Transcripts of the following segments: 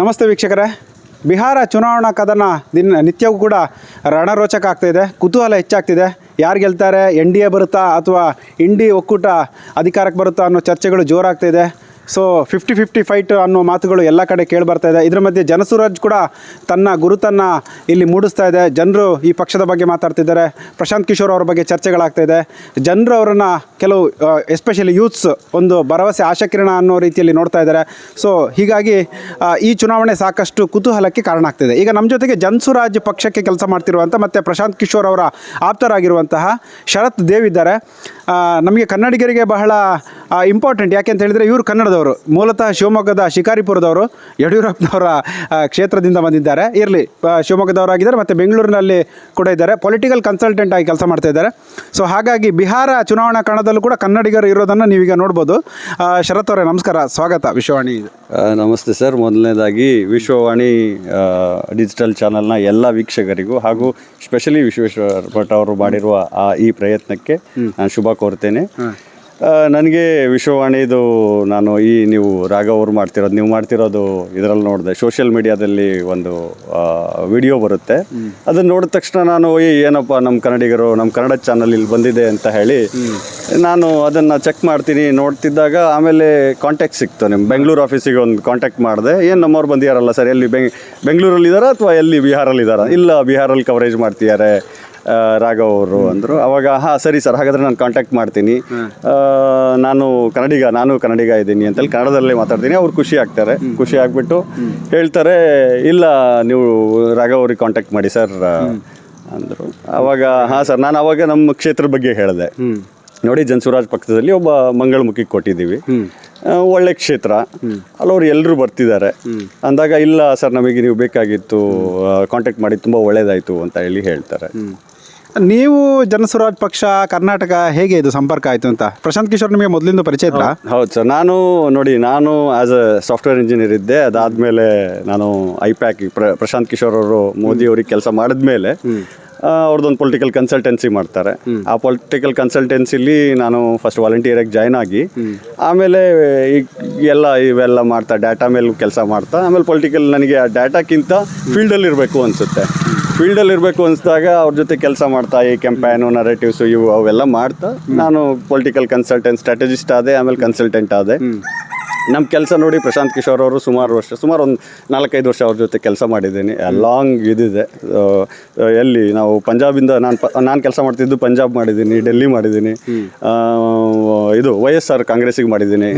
ನಮಸ್ತೆ ವೀಕ್ಷಕರೇ. ಬಿಹಾರ ಚುನಾವಣಾ ಕದನ ದಿನ ನಿತ್ಯವೂ ಕೂಡ ರಣರೋಚಕ ಆಗ್ತಾಯಿದೆ ಕುತೂಹಲ ಹೆಚ್ಚಾಗ್ತಿದೆ. ಯಾರು ಗೆಲ್ತಾರೆ? ಎನ್ ಡಿ ಎ ಬರುತ್ತಾ ಅಥವಾ ಇಂಡಿ ಒಕ್ಕೂಟ ಅಧಿಕಾರಕ್ಕೆ ಬರುತ್ತಾ ಅನ್ನೋ ಚರ್ಚೆಗಳು ಜೋರಾಗ್ತಿದೆ. ಸೊ ಫಿಫ್ಟಿ ಫಿಫ್ಟಿ ಫೈಟ್ ಅನ್ನೋ ಮಾತುಗಳು ಎಲ್ಲ ಕಡೆ ಕೇಳಿ ಬರ್ತಾ ಇದೆ. ಇದರ ಮಧ್ಯೆ ಜನಸುರಾಜ್ ಕೂಡ ತನ್ನ ಗುರುತನ್ನು ಇಲ್ಲಿ ಮೂಡಿಸ್ತಾ ಇದೆ. ಜನರು ಈ ಪಕ್ಷದ ಬಗ್ಗೆ ಮಾತಾಡ್ತಿದ್ದಾರೆ. ಪ್ರಶಾಂತ್ ಕಿಶೋರ್ ಅವರ ಬಗ್ಗೆ ಚರ್ಚೆಗಳಾಗ್ತಾ ಇದೆ. ಜನರು ಅವರನ್ನು ಕೆಲವು ಎಸ್ಪೆಷಲಿ ಯೂತ್ಸ್ ಒಂದು ಭರವಸೆ, ಆಶಕಿರಣ ಅನ್ನೋ ರೀತಿಯಲ್ಲಿ ನೋಡ್ತಾ ಇದ್ದಾರೆ. ಸೊ ಹೀಗಾಗಿ ಈ ಚುನಾವಣೆ ಸಾಕಷ್ಟು ಕುತೂಹಲಕ್ಕೆ ಕಾರಣ ಆಗ್ತಿದೆ. ಈಗ ನಮ್ಮ ಜೊತೆಗೆ ಜನಸುರಾಜ್ ಪಕ್ಷಕ್ಕೆ ಕೆಲಸ ಮಾಡ್ತಿರುವಂಥ ಮತ್ತು ಪ್ರಶಾಂತ್ ಕಿಶೋರ್ ಅವರ ಆಪ್ತರಾಗಿರುವಂತಹ ಶರತ್ ದೇವ್ ಇದ್ದಾರೆ. ನಮಗೆ ಕನ್ನಡಿಗರಿಗೆ ಬಹಳ ಇಂಪಾರ್ಟೆಂಟ್ ಯಾಕೆ ಅಂತ ಹೇಳಿದರೆ ಇವರು ಕನ್ನಡದವರು. ಮೂಲತಃ ಶಿವಮೊಗ್ಗದ ಶಿಕಾರಿಪುರದವರು ಯಡಿಯೂರಪ್ಪನವರ ಕ್ಷೇತ್ರದಿಂದ ಬಂದಿದ್ದಾರೆ. ಇರಲಿ ಶಿವಮೊಗ್ಗದವರಾಗಿದ್ದಾರೆ ಮತ್ತು ಬೆಂಗಳೂರಿನಲ್ಲಿ ಕೂಡ ಇದ್ದಾರೆ. ಪೊಲಿಟಿಕಲ್ ಕನ್ಸಲ್ಟೆಂಟ್ ಆಗಿ ಕೆಲಸ ಮಾಡ್ತಾ ಇದ್ದಾರೆ. ಸೊ ಹಾಗಾಗಿ ಬಿಹಾರ ಚುನಾವಣಾ ಕಣದಲ್ಲೂ ಕೂಡ ಕನ್ನಡಿಗರು ಇರೋದನ್ನು ನೀವೀಗ ನೋಡ್ಬೋದು. ಶರತ್ ಅವರೇ ನಮಸ್ಕಾರ. ಸ್ವಾಗತ. ವಿಶ್ವವಾಣಿ ನಮಸ್ತೆ ಸರ್. ಮೊದಲನೇದಾಗಿ ವಿಶ್ವವಾಣಿ ಡಿಜಿಟಲ್ ಚಾನಲ್ನ ಎಲ್ಲ ವೀಕ್ಷಕರಿಗೂ ಹಾಗೂ ಸ್ಪೆಷಲಿ ವಿಶ್ವೇಶ್ವರ ಭಟ್ ಅವರು ಮಾಡಿರುವ ಆ ಈ ಪ್ರಯತ್ನಕ್ಕೆ ಶುಭ ಕೋರ್ತೇನೆ ನನಗೆ ವಿಶ್ವವಾಣಿದು ನಾನು ಈ ನೀವು ರಾಘವ್ ಅವರು ಮಾಡ್ತಿರೋದು ನೀವು ಮಾಡ್ತಿರೋದು ಇದರಲ್ಲಿ ನೋಡಿದೆ. ಸೋಷಿಯಲ್ ಮೀಡಿಯಾದಲ್ಲಿ ಒಂದು ವಿಡಿಯೋ ಬರುತ್ತೆ. ಅದನ್ನ ನೋಡಿದ ತಕ್ಷಣ ನಾನು ಏ ಏನಪ್ಪ ನಮ್ಮ ಕನ್ನಡಿಗರು ನಮ್ಮ ಕನ್ನಡ ಚಾನಲ್ ಇಲ್ಲಿ ಬಂದಿದೆ ಅಂತ ಹೇಳಿ ನಾನು ಅದನ್ನು ಚೆಕ್ ಮಾಡ್ತೀನಿ. ನೋಡ್ತಿದ್ದಾಗ ಆಮೇಲೆ ಕಾಂಟ್ಯಾಕ್ಟ್ ಸಿಕ್ತು ನಿಮ್ಮ ಬೆಂಗಳೂರು ಆಫೀಸಿಗೆ ಒಂದು ಕಾಂಟ್ಯಾಕ್ಟ್ ಮಾಡಿದೆ. ಏನು ನಮ್ಮವ್ರು ಬಂದಿದ್ದಾರಲ್ಲ ಸರ್? ಎಲ್ಲಿ ಬೆಂಗ್ ಬೆಂಗಳೂರಲ್ಲಿ ಇದ್ದಾರಾ ಅಥವಾ ಎಲ್ಲಿ ಬಿಹಾರಲ್ಲಿ ಇದ್ದಾರಾ ಇಲ್ಲ ಬಿಹಾರಲ್ಲಿ ಕವರೇಜ್ ಮಾಡ್ತಿದ್ದಾರೆ. ರಾಘವ್ ಅವರು ಅಂದರು. ಅವಾಗ ಹಾಂ ಸರಿ ಸರ್ ಹಾಗಾದರೆ ನಾನು ಕಾಂಟ್ಯಾಕ್ಟ್ ಮಾಡ್ತೀನಿ. ನಾನು ಕನ್ನಡಿಗ ನಾನು ಕನ್ನಡಿಗ ಇದ್ದೀನಿ ಅಂತೇಳಿ ಕನ್ನಡದಲ್ಲೇ ಮಾತಾಡ್ತೀನಿ. ಅವ್ರು ಖುಷಿ ಆಗ್ತಾರೆ. ಖುಷಿ ಆಗಿಬಿಟ್ಟು ಹೇಳ್ತಾರೆ ಇಲ್ಲ ನೀವು ರಾಘವ್ ಅವ್ರಿಗೆ ಕಾಂಟ್ಯಾಕ್ಟ್ ಮಾಡಿ ಸರ್ ಅಂದರು. ಅವಾಗ ಹಾಂ ಸರ್ ನಾನು ಅವಾಗ ನಮ್ಮ ಕ್ಷೇತ್ರದ ಬಗ್ಗೆ ಹೇಳಿದೆ. ನೋಡಿ ಜನ್ಸುರಾಜ್ ಪಕ್ಷದಲ್ಲಿ ಒಬ್ಬ ಮಂಗಳಮುಖಿಗೆ ಕೊಟ್ಟಿದ್ದೀವಿ. ಒಳ್ಳೆ ಕ್ಷೇತ್ರ. ಅಲ್ಲವರು ಎಲ್ಲರೂ ಬರ್ತಿದ್ದಾರೆ. ಅಂದಾಗ ಇಲ್ಲ ಸರ್ ನಮಗೆ ನೀವು ಬೇಕಾಗಿತ್ತು ಕಾಂಟ್ಯಾಕ್ಟ್ ಮಾಡಿ ತುಂಬ ಒಳ್ಳೇದಾಯಿತು ಅಂತ ಹೇಳಿ ಹೇಳ್ತಾರೆ. ನೀವು ಜನಸ್ವರಾಜ್ ಪಕ್ಷ ಕರ್ನಾಟಕ ಹೇಗೆ ಇದು ಸಂಪರ್ಕ ಆಯಿತು ಅಂತ? ಪ್ರಶಾಂತ್ ಕಿಶೋರ್ ನಿಮಗೆ ಮೊದಲಿಂದ ಪರಿಚಯ ಇದ್ರಾ? ಹೌದು ಸರ್. ನಾನು ನೋಡಿ ನಾನು ಆಸ್ ಅ ಸಾಫ್ಟ್ವೇರ್ ಇಂಜಿನಿಯರ್ ಇದ್ದೆ. ಅದಾದಮೇಲೆ ನಾನು ಐ ಪ್ಯಾಕ್ ಪ್ರಶಾಂತ್ ಕಿಶೋರ್ ಅವರು ಮೋದಿ ಅವ್ರಿಗೆ ಕೆಲಸ ಮಾಡಿದ್ಮೇಲೆ ಅವ್ರದ್ದೊಂದು ಪೊಲಿಟಿಕಲ್ ಕನ್ಸಲ್ಟೆನ್ಸಿ ಮಾಡ್ತಾರೆ. ಆ ಪೊಲಿಟಿಕಲ್ ಕನ್ಸಲ್ಟೆನ್ಸಿಲಿ ನಾನು ಫಸ್ಟ್ ವಾಲಂಟಿಯರಾಗಿ ಜಾಯ್ನ್ ಆಗಿ ಆಮೇಲೆ ಈ ಎಲ್ಲ ಇವೆಲ್ಲ ಮಾಡ್ತಾ ಡಾಟಾ ಮೇಲೆ ಕೆಲಸ ಮಾಡ್ತಾ ಆಮೇಲೆ ಪೊಲಿಟಿಕಲ್ ನನಗೆ ಆ ಡಾಟಾಕ್ಕಿಂತ ಫೀಲ್ಡಲ್ಲಿ ಇರಬೇಕು ಅನಿಸುತ್ತೆ. ಫೀಲ್ಡಲ್ಲಿ ಇರಬೇಕು ಅನಿಸಿದಾಗ ಅವ್ರ ಜೊತೆ ಕೆಲಸ ಮಾಡ್ತಾ ಈ ಕ್ಯಾಂಪೈನು ನರೇಟಿವ್ಸು ಇವು ಅವೆಲ್ಲ ಮಾಡ್ತಾ ನಾನು ಪೊಲಿಟಿಕಲ್ ಕನ್ಸಲ್ಟೆಂಟ್ ಸ್ಟ್ರಾಟಜಿಸ್ಟ್ ಆದೆ ಆಮೇಲೆ ಕನ್ಸಲ್ಟೆಂಟ್ ಆದೆ. ನಮ್ಮ ಕೆಲಸ ನೋಡಿ ಪ್ರಶಾಂತ್ ಕಿಶೋರ್ ಅವರು ಸುಮಾರು ವರ್ಷ ಸುಮಾರು ಒಂದು ನಾಲ್ಕೈದು ವರ್ಷ ಅವ್ರ ಜೊತೆ ಕೆಲಸ ಮಾಡಿದ್ದೀನಿ. ಲಾಂಗ್ ಇದಿದೆ ಎಲ್ಲಿ ನಾವು ಪಂಜಾಬಿಂದ ನಾನು ಪ ನಾನು ಕೆಲಸ ಮಾಡ್ತಿದ್ದು ಪಂಜಾಬ್ ಮಾಡಿದ್ದೀನಿ ಡೆಲ್ಲಿ ಮಾಡಿದ್ದೀನಿ. ಇದು ವೈ ಎಸ್ ಆರ್ ಕಾಂಗ್ರೆಸ್ಸಿಗೆ ಮಾಡಿದ್ದೀನಿ.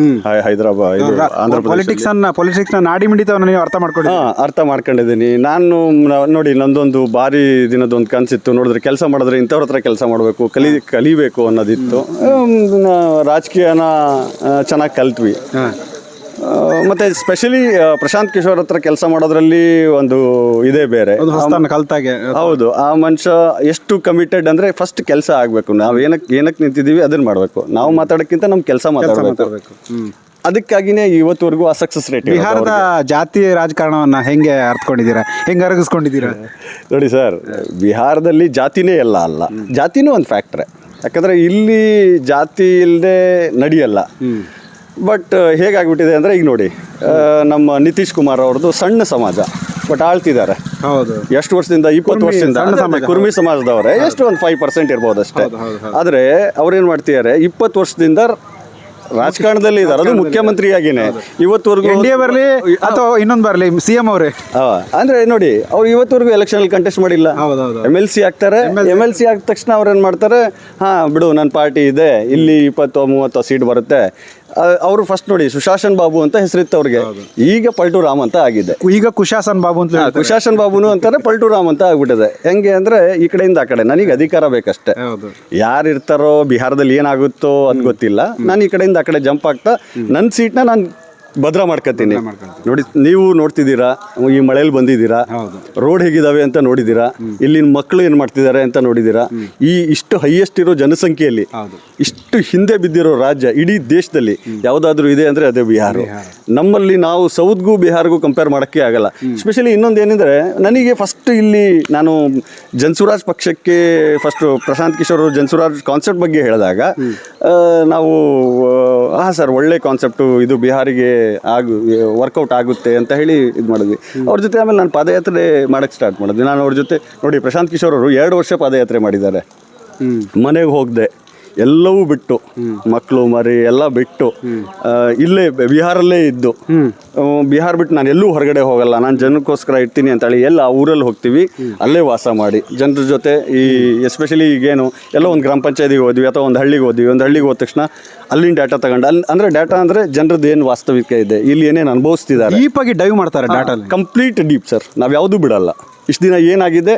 ಹೈದರಾಬಾದ್ ಇದು ಆಂಧ್ರ ಪ್ರದೇಶ ಪೊಲಿಟಿಕ್ಸ್ ಅನ್ನ ಪೊಲಿಟಿಕ್ಸ್ನ ನಾಡಿ ಮಿಡಿತವನ್ನು ನೀವು ಅರ್ಥ ಮಾಡ್ಕೊಂಡು ಹಾ ಅರ್ಥ ಮಾಡ್ಕೊಂಡಿದ್ದೀನಿ. ನಾನು ನ- ನೋಡಿ ನಂದೊಂದು ಭಾರಿ ದಿನದೊಂದು ಕನಸಿತ್ತು. ನೋಡಿದ್ರೆ ಕೆಲಸ ಮಾಡಿದ್ರೆ ಇಂಥವ್ರ ಹತ್ರ ಕೆಲಸ ಮಾಡಬೇಕು ಕಲಿ ಕಲಿಬೇಕು ಅನ್ನೋದಿತ್ತು. ಹ್ಮ್, ನಾ- ರಾಜಕೀಯನ ಚೆನ್ನಾಗಿ ಕಲ್ತ್ವಿ. ಮತ್ತೆ ಸ್ಪೆಷಲಿ ಪ್ರಶಾಂತ್ ಕಿಶೋರ್ ಹತ್ರ ಕೆಲಸ ಮಾಡೋದ್ರಲ್ಲಿ ಒಂದು ಇದೇ ಬೇರೆ. ಕಲ್ತಾಗೆ. ಹೌದು ಆ ಮನುಷ್ಯ ಎಷ್ಟು ಕಮಿಟೆಡ್ ಅಂದ್ರೆ ಫಸ್ಟ್ ಕೆಲಸ ಆಗಬೇಕು. ನಾವು ಏನಕ್ಕೆ ಏನಕ್ಕೆ ನಿಂತಿದ್ದೀವಿ ಅದನ್ನ ಮಾಡಬೇಕು. ನಾವು ಮಾತಾಡೋಕ್ಕಿಂತ ನಮ್ಮ ಕೆಲಸ ಮಾತಾಡಬೇಕು. ಅದಕ್ಕಾಗಿನೇ ಇವತ್ತುವರೆಗೂ ಆ ಸಕ್ಸಸ್ ರೇಟ್ ಬಿಹಾರದ ಜಾತಿ ರಾಜಕಾರಣವನ್ನ ಹೆಂಗೆ ಅರ್ಥಕೊಂಡಿದ್ದೀರಾ ಹೆಂಗೆ ಅರಗಿಸ್ಕೊಂಡಿದ್ದೀರಾ? ನೋಡಿ ಸರ್ ಬಿಹಾರದಲ್ಲಿ ಜಾತಿನೇ ಎಲ್ಲ ಅಲ್ಲ. ಜಾತಿನೂ ಒಂದು ಫ್ಯಾಕ್ಟ್ರೆ ಯಾಕಂದರೆ ಇಲ್ಲಿ ಜಾತಿ ಇಲ್ಲದೆ ನಡೆಯಲ್ಲ. ಬಟ್ ಹೇಗಾಗ್ಬಿಟ್ಟಿದೆ ಅಂದರೆ ಈಗ ನೋಡಿ ಆ, ನಮ್ಮ ನಿತೀಶ್ ಕುಮಾರ್ ಅವ್ರದ್ದು ಸಣ್ಣ ಸಮಾಜ ಬಟ್ ಆಳ್ತಿದ್ದಾರೆ. ಹೌದು. ಎಷ್ಟು ವರ್ಷದಿಂದ ಇಪ್ಪತ್ತು ವರ್ಷದಿಂದ ಅದೇ, ಕುರ್ಮಿ ಸಮಾಜದವರೇ ಎಷ್ಟು ಒಂದು ಫೈವ್ ಪರ್ಸೆಂಟ್ ಇರ್ಬೋದು ಅಷ್ಟೇ. ಆದರೆ ಅವ್ರೇನು ಮಾಡ್ತಿದ್ದಾರೆ ಇಪ್ಪತ್ತು ವರ್ಷದಿಂದ ರಾಜಕಾರಣದಲ್ಲಿ ಇದ್ದಾರೆ. ಅದು ಮುಖ್ಯಮಂತ್ರಿಯಾಗಿನೇ. ಇವತ್ತುವರೆಗೂ ಎನ್ ಡಿ ಎ ಬರಲಿ ಅಥವಾ ಇನ್ನೊಂದು ಬರಲಿ ಸಿ ಎಂ ಅವರೇ. ಅಂದ್ರೆ ನೋಡಿ ಅವ್ರು ಇವತ್ತವರೆಗೂ ಎಲೆಕ್ಷನ್ ಅಲ್ಲಿ ಕಂಟೆಸ್ಟ್ ಮಾಡಿಲ್ಲ. ಹೌದು ಎಂ ಎಲ್ ಸಿ ಆಗ್ತಾರೆ. ಎಂ ಎಲ್ ಸಿ ಆದ ತಕ್ಷಣ ಅವ್ರು ಏನು ಮಾಡ್ತಾರೆ ಹಾ ಬಿಡು ನನ್ನ ಪಾರ್ಟಿ ಇದೆ ಇಲ್ಲಿ ಇಪ್ಪತ್ತು ಮೂವತ್ತು ಸೀಟ್ ಬರುತ್ತೆ. ಅವರು ಫಸ್ಟ್ ನೋಡಿ ಸುಶಾಸನ್ ಬಾಬು ಅಂತ ಹೆಸರಿತ್ತು ಅವ್ರಿಗೆ. ಈಗ ಪಲ್ಟು ರಾಮ್ ಅಂತ ಆಗಿದೆ. ಈಗ ಕುಶಾಸನ್ ಬಾಬು ಅಂತ ಕುಶಾಸನ್ ಬಾಬುನು ಅಂತಾರೆ ಪಲ್ಟು ರಾಮ್ ಅಂತ ಆಗ್ಬಿಟ್ಟಿದೆ. ಹೆಂಗೆ ಅಂದ್ರೆ ಈ ಕಡೆಯಿಂದ ಆ ಕಡೆ ನನಗೆ ಅಧಿಕಾರ ಬೇಕಷ್ಟೇ. ಯಾರು ಇರ್ತಾರೋ ಬಿಹಾರದಲ್ಲಿ ಏನಾಗುತ್ತೋ ಅದು ಗೊತ್ತಿಲ್ಲ. ನಾನು ಈ ಕಡೆಯಿಂದ ಆ ಕಡೆ ಜಂಪ್ ಆಗ್ತಾ ನನ್ನ ಸೀಟ್ನ ನಾನು ಭದ್ರ ಮಾಡ್ಕೊತೀನಿ ನೋಡಿ ನೀವು ನೋಡ್ತಿದ್ದೀರಾ ಈ ಮಳೆಯಲ್ಲಿ ಬಂದಿದ್ದೀರಾ ರೋಡ್ ಹೇಗಿದಾವೆ ಅಂತ ನೋಡಿದ್ದೀರಾ ಇಲ್ಲಿನ ಮಕ್ಕಳು ಏನು ಮಾಡ್ತಿದ್ದಾರೆ ಅಂತ ನೋಡಿದ್ದೀರಾ ಈ ಇಷ್ಟು ಹೈಯೆಸ್ಟ್ ಇರೋ ಜನಸಂಖ್ಯೆಯಲ್ಲಿ ಇಷ್ಟು ಹಿಂದೆ ಬಿದ್ದಿರೋ ರಾಜ್ಯ ಇಡೀ ದೇಶದಲ್ಲಿ ಯಾವುದಾದ್ರೂ ಇದೆ ಅಂದರೆ ಅದೇ ಬಿಹಾರ. ನಮ್ಮಲ್ಲಿ ನಾವು ಸೌತ್ಗೂ ಬಿಹಾರ್ಗೂ ಕಂಪೇರ್ ಮಾಡೋಕ್ಕೆ ಆಗಲ್ಲ. ಸ್ಪೆಷಲಿ ಇನ್ನೊಂದು ಏನಂದರೆ ನನಗೆ ಫಸ್ಟ್ ಇಲ್ಲಿ ನಾನು ಜನ್ಸುರಾಜ್ ಪಕ್ಷಕ್ಕೆ ಫಸ್ಟ್ ಪ್ರಶಾಂತ್ ಕಿಶೋರ್ ಜನ್ಸುರಾಜ್ ಕಾನ್ಸೆಪ್ಟ್ ಬಗ್ಗೆ ಹೇಳಿದಾಗ ನಾವು ಹಾಂ ಸರ್ ಒಳ್ಳೆ ಕಾನ್ಸೆಪ್ಟು ಇದು ಬಿಹಾರಿಗೆ ಆಗು ವರ್ಕೌಟ್ ಆಗುತ್ತೆ ಅಂತ ಹೇಳಿ ಇದು ಮಾಡಿದ್ವಿ. ಅವ್ರ ಜೊತೆ ಆಮೇಲೆ ನಾನು ಪಾದಯಾತ್ರೆ ಮಾಡೋಕ್ಕೆ ಸ್ಟಾರ್ಟ್ ಮಾಡಿದ್ವಿ. ನಾನು ಅವ್ರ ಜೊತೆ ನೋಡಿ ಪ್ರಶಾಂತ್ ಕಿಶೋರ್ ಅವರು ಎರಡು ವರ್ಷ ಪಾದಯಾತ್ರೆ ಮಾಡಿದ್ದಾರೆ. ಮನೆಗೆ ಹೋಗದೆ. ಎಲ್ಲವೂ ಬಿಟ್ಟು. ಮಕ್ಕಳು ಮರಿ ಎಲ್ಲ ಬಿಟ್ಟು. ಇಲ್ಲೇ ಬಿಹಾರಲ್ಲೇ ಇದ್ದು. ಬಿಹಾರ್ ಬಿಟ್ಟು ನಾನು ಎಲ್ಲೂ ಹೊರಗಡೆ ಹೋಗಲ್ಲ. ನಾನು ಜನಕ್ಕೋಸ್ಕರ ಇರ್ತೀನಿ ಅಂತೇಳಿ ಎಲ್ಲ ಆ ಊರಲ್ಲಿ ಹೋಗ್ತೀವಿ. ಅಲ್ಲೇ ವಾಸ ಮಾಡಿ. ಜನರ ಜೊತೆ ಈ ಎಸ್ಪೆಷಲಿ ಈಗೇನು ಎಲ್ಲ ಒಂದು ಗ್ರಾಮ ಪಂಚಾಯತಿಗೆ ಹೋದ್ವಿ ಅಥವಾ ಒಂದು ಹಳ್ಳಿಗೆ ಹೋದ್ವಿ. ಒಂದು ಹಳ್ಳಿಗೆ ಹೋದ ತಕ್ಷಣ ಅಲ್ಲಿನ ಡಾಟಾ ತಗೊಂಡು ಅಲ್ಲಿ ಅಂದರೆ ಡಾಟಾ ಅಂದರೆ ಜನರದ್ದು ಏನು ವಾಸ್ತವಿಕ ಇದೆ. ಇಲ್ಲಿ ಏನೇನು ಅನುಭವಿಸ್ತಿದ್ದಾರೆ. ಡೀಪಾಗಿ ಡೈವ್ ಮಾಡ್ತಾರೆ ಡಾಟಾ ಕಂಪ್ಲೀಟ್ ಡೀಪ್ ಸರ್ ನಾವು ಯಾವುದೂ ಬಿಡಲ್ಲ. ಇಷ್ಟು ದಿನ ಏನಾಗಿದೆ?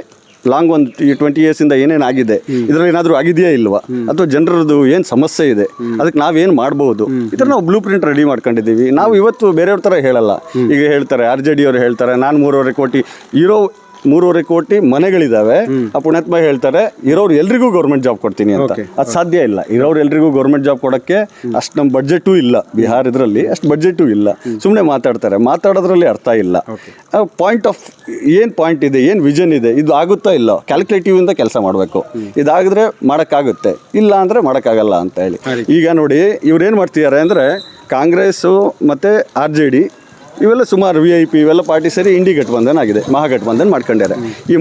ಲಾಂಗ್ ಒಂದು ಟ್ವೆಂಟಿ ಇಯರ್ಸಿಂದ ಏನೇನು ಆಗಿದೆ ಇದರಲ್ಲಿ ಏನಾದರೂ ಆಗಿದೆಯಾ ಇಲ್ವಾ? ಅಥವಾ ಜನರದ್ದು ಏನು ಸಮಸ್ಯೆ ಇದೆ? ಅದಕ್ಕೆ ನಾವೇನು ಮಾಡ್ಬೋದು? ಥರ ನಾವು ಬ್ಲೂ ಪ್ರಿಂಟ್ ರೆಡಿ ಮಾಡ್ಕೊಂಡಿದ್ದೀವಿ. ನಾವು ಇವತ್ತು ಬೇರೆಯವ್ರ ಥರ ಹೇಳಲ್ಲ. ಈಗ ಹೇಳ್ತಾರೆ ಆರ್ ಜೆ ಡಿ ಅವ್ರು ಹೇಳ್ತಾರೆ ನಾನು ಮೂರುವರೆ ಕೋಟಿ ಇರೋ ಮೂರುವರೆ ಕೋಟಿ ಮನೆಗಳಿದಾವೆ. ಆ ಪುಣ್ಯಾತ್ಮ ಹೇಳ್ತಾರೆ ಇರೋರು ಎಲ್ರಿಗೂ ಗೌರ್ಮೆಂಟ್ ಜಾಬ್ ಕೊಡ್ತೀನಿ ಅಂತ. ಅದು ಸಾಧ್ಯ ಇಲ್ಲ. ಇರೋರು ಎಲ್ರಿಗೂ ಗೌರ್ಮೆಂಟ್ ಜಾಬ್ ಕೊಡೋಕ್ಕೆ ಅಷ್ಟು ನಮ್ಮ ಬಡ್ಜೆಟು ಇಲ್ಲ. ಬಿಹಾರ ಇದರಲ್ಲಿ ಅಷ್ಟು ಬಡ್ಜೆಟು ಇಲ್ಲ. ಸುಮ್ಮನೆ ಮಾತಾಡ್ತಾರೆ. ಮಾತಾಡೋದ್ರಲ್ಲಿ ಅರ್ಥ ಇಲ್ಲ. ಪಾಯಿಂಟ್ ಆಫ್ ಏನು ಪಾಯಿಂಟ್ ಇದೆ ಏನು ವಿಷನ್ ಇದೆ ಇದು ಆಗುತ್ತಾ ಇಲ್ಲ? ಕ್ಯಾಲ್ಕುಲೇಟಿವ್ ಇಂದ ಕೆಲಸ ಮಾಡಬೇಕು. ಇದಾಗಿದ್ರೆ ಮಾಡೋಕ್ಕಾಗುತ್ತೆ. ಇಲ್ಲ ಅಂದರೆ ಮಾಡೋಕ್ಕಾಗಲ್ಲ ಅಂತ ಹೇಳಿ. ಈಗ ನೋಡಿ ಇವ್ರೇನು ಮಾಡ್ತಿದ್ದಾರೆ ಅಂದರೆ ಕಾಂಗ್ರೆಸ್ಸು ಮತ್ತು ಆರ್ ಜೆ ಡಿ ಇವೆಲ್ಲ ಸುಮಾರು ವಿ ಐ ಪಿ ಇವೆಲ್ಲ ಪಾರ್ಟಿ ಸೇರಿ ಇಂಡಿ ಗಠಬಂಧನ್ ಆಗಿದೆ ಮಹಾಗಠಬಂಧನ್ ಮಾಡ್ಕೊಂಡ್ಯಾರೆ ಈ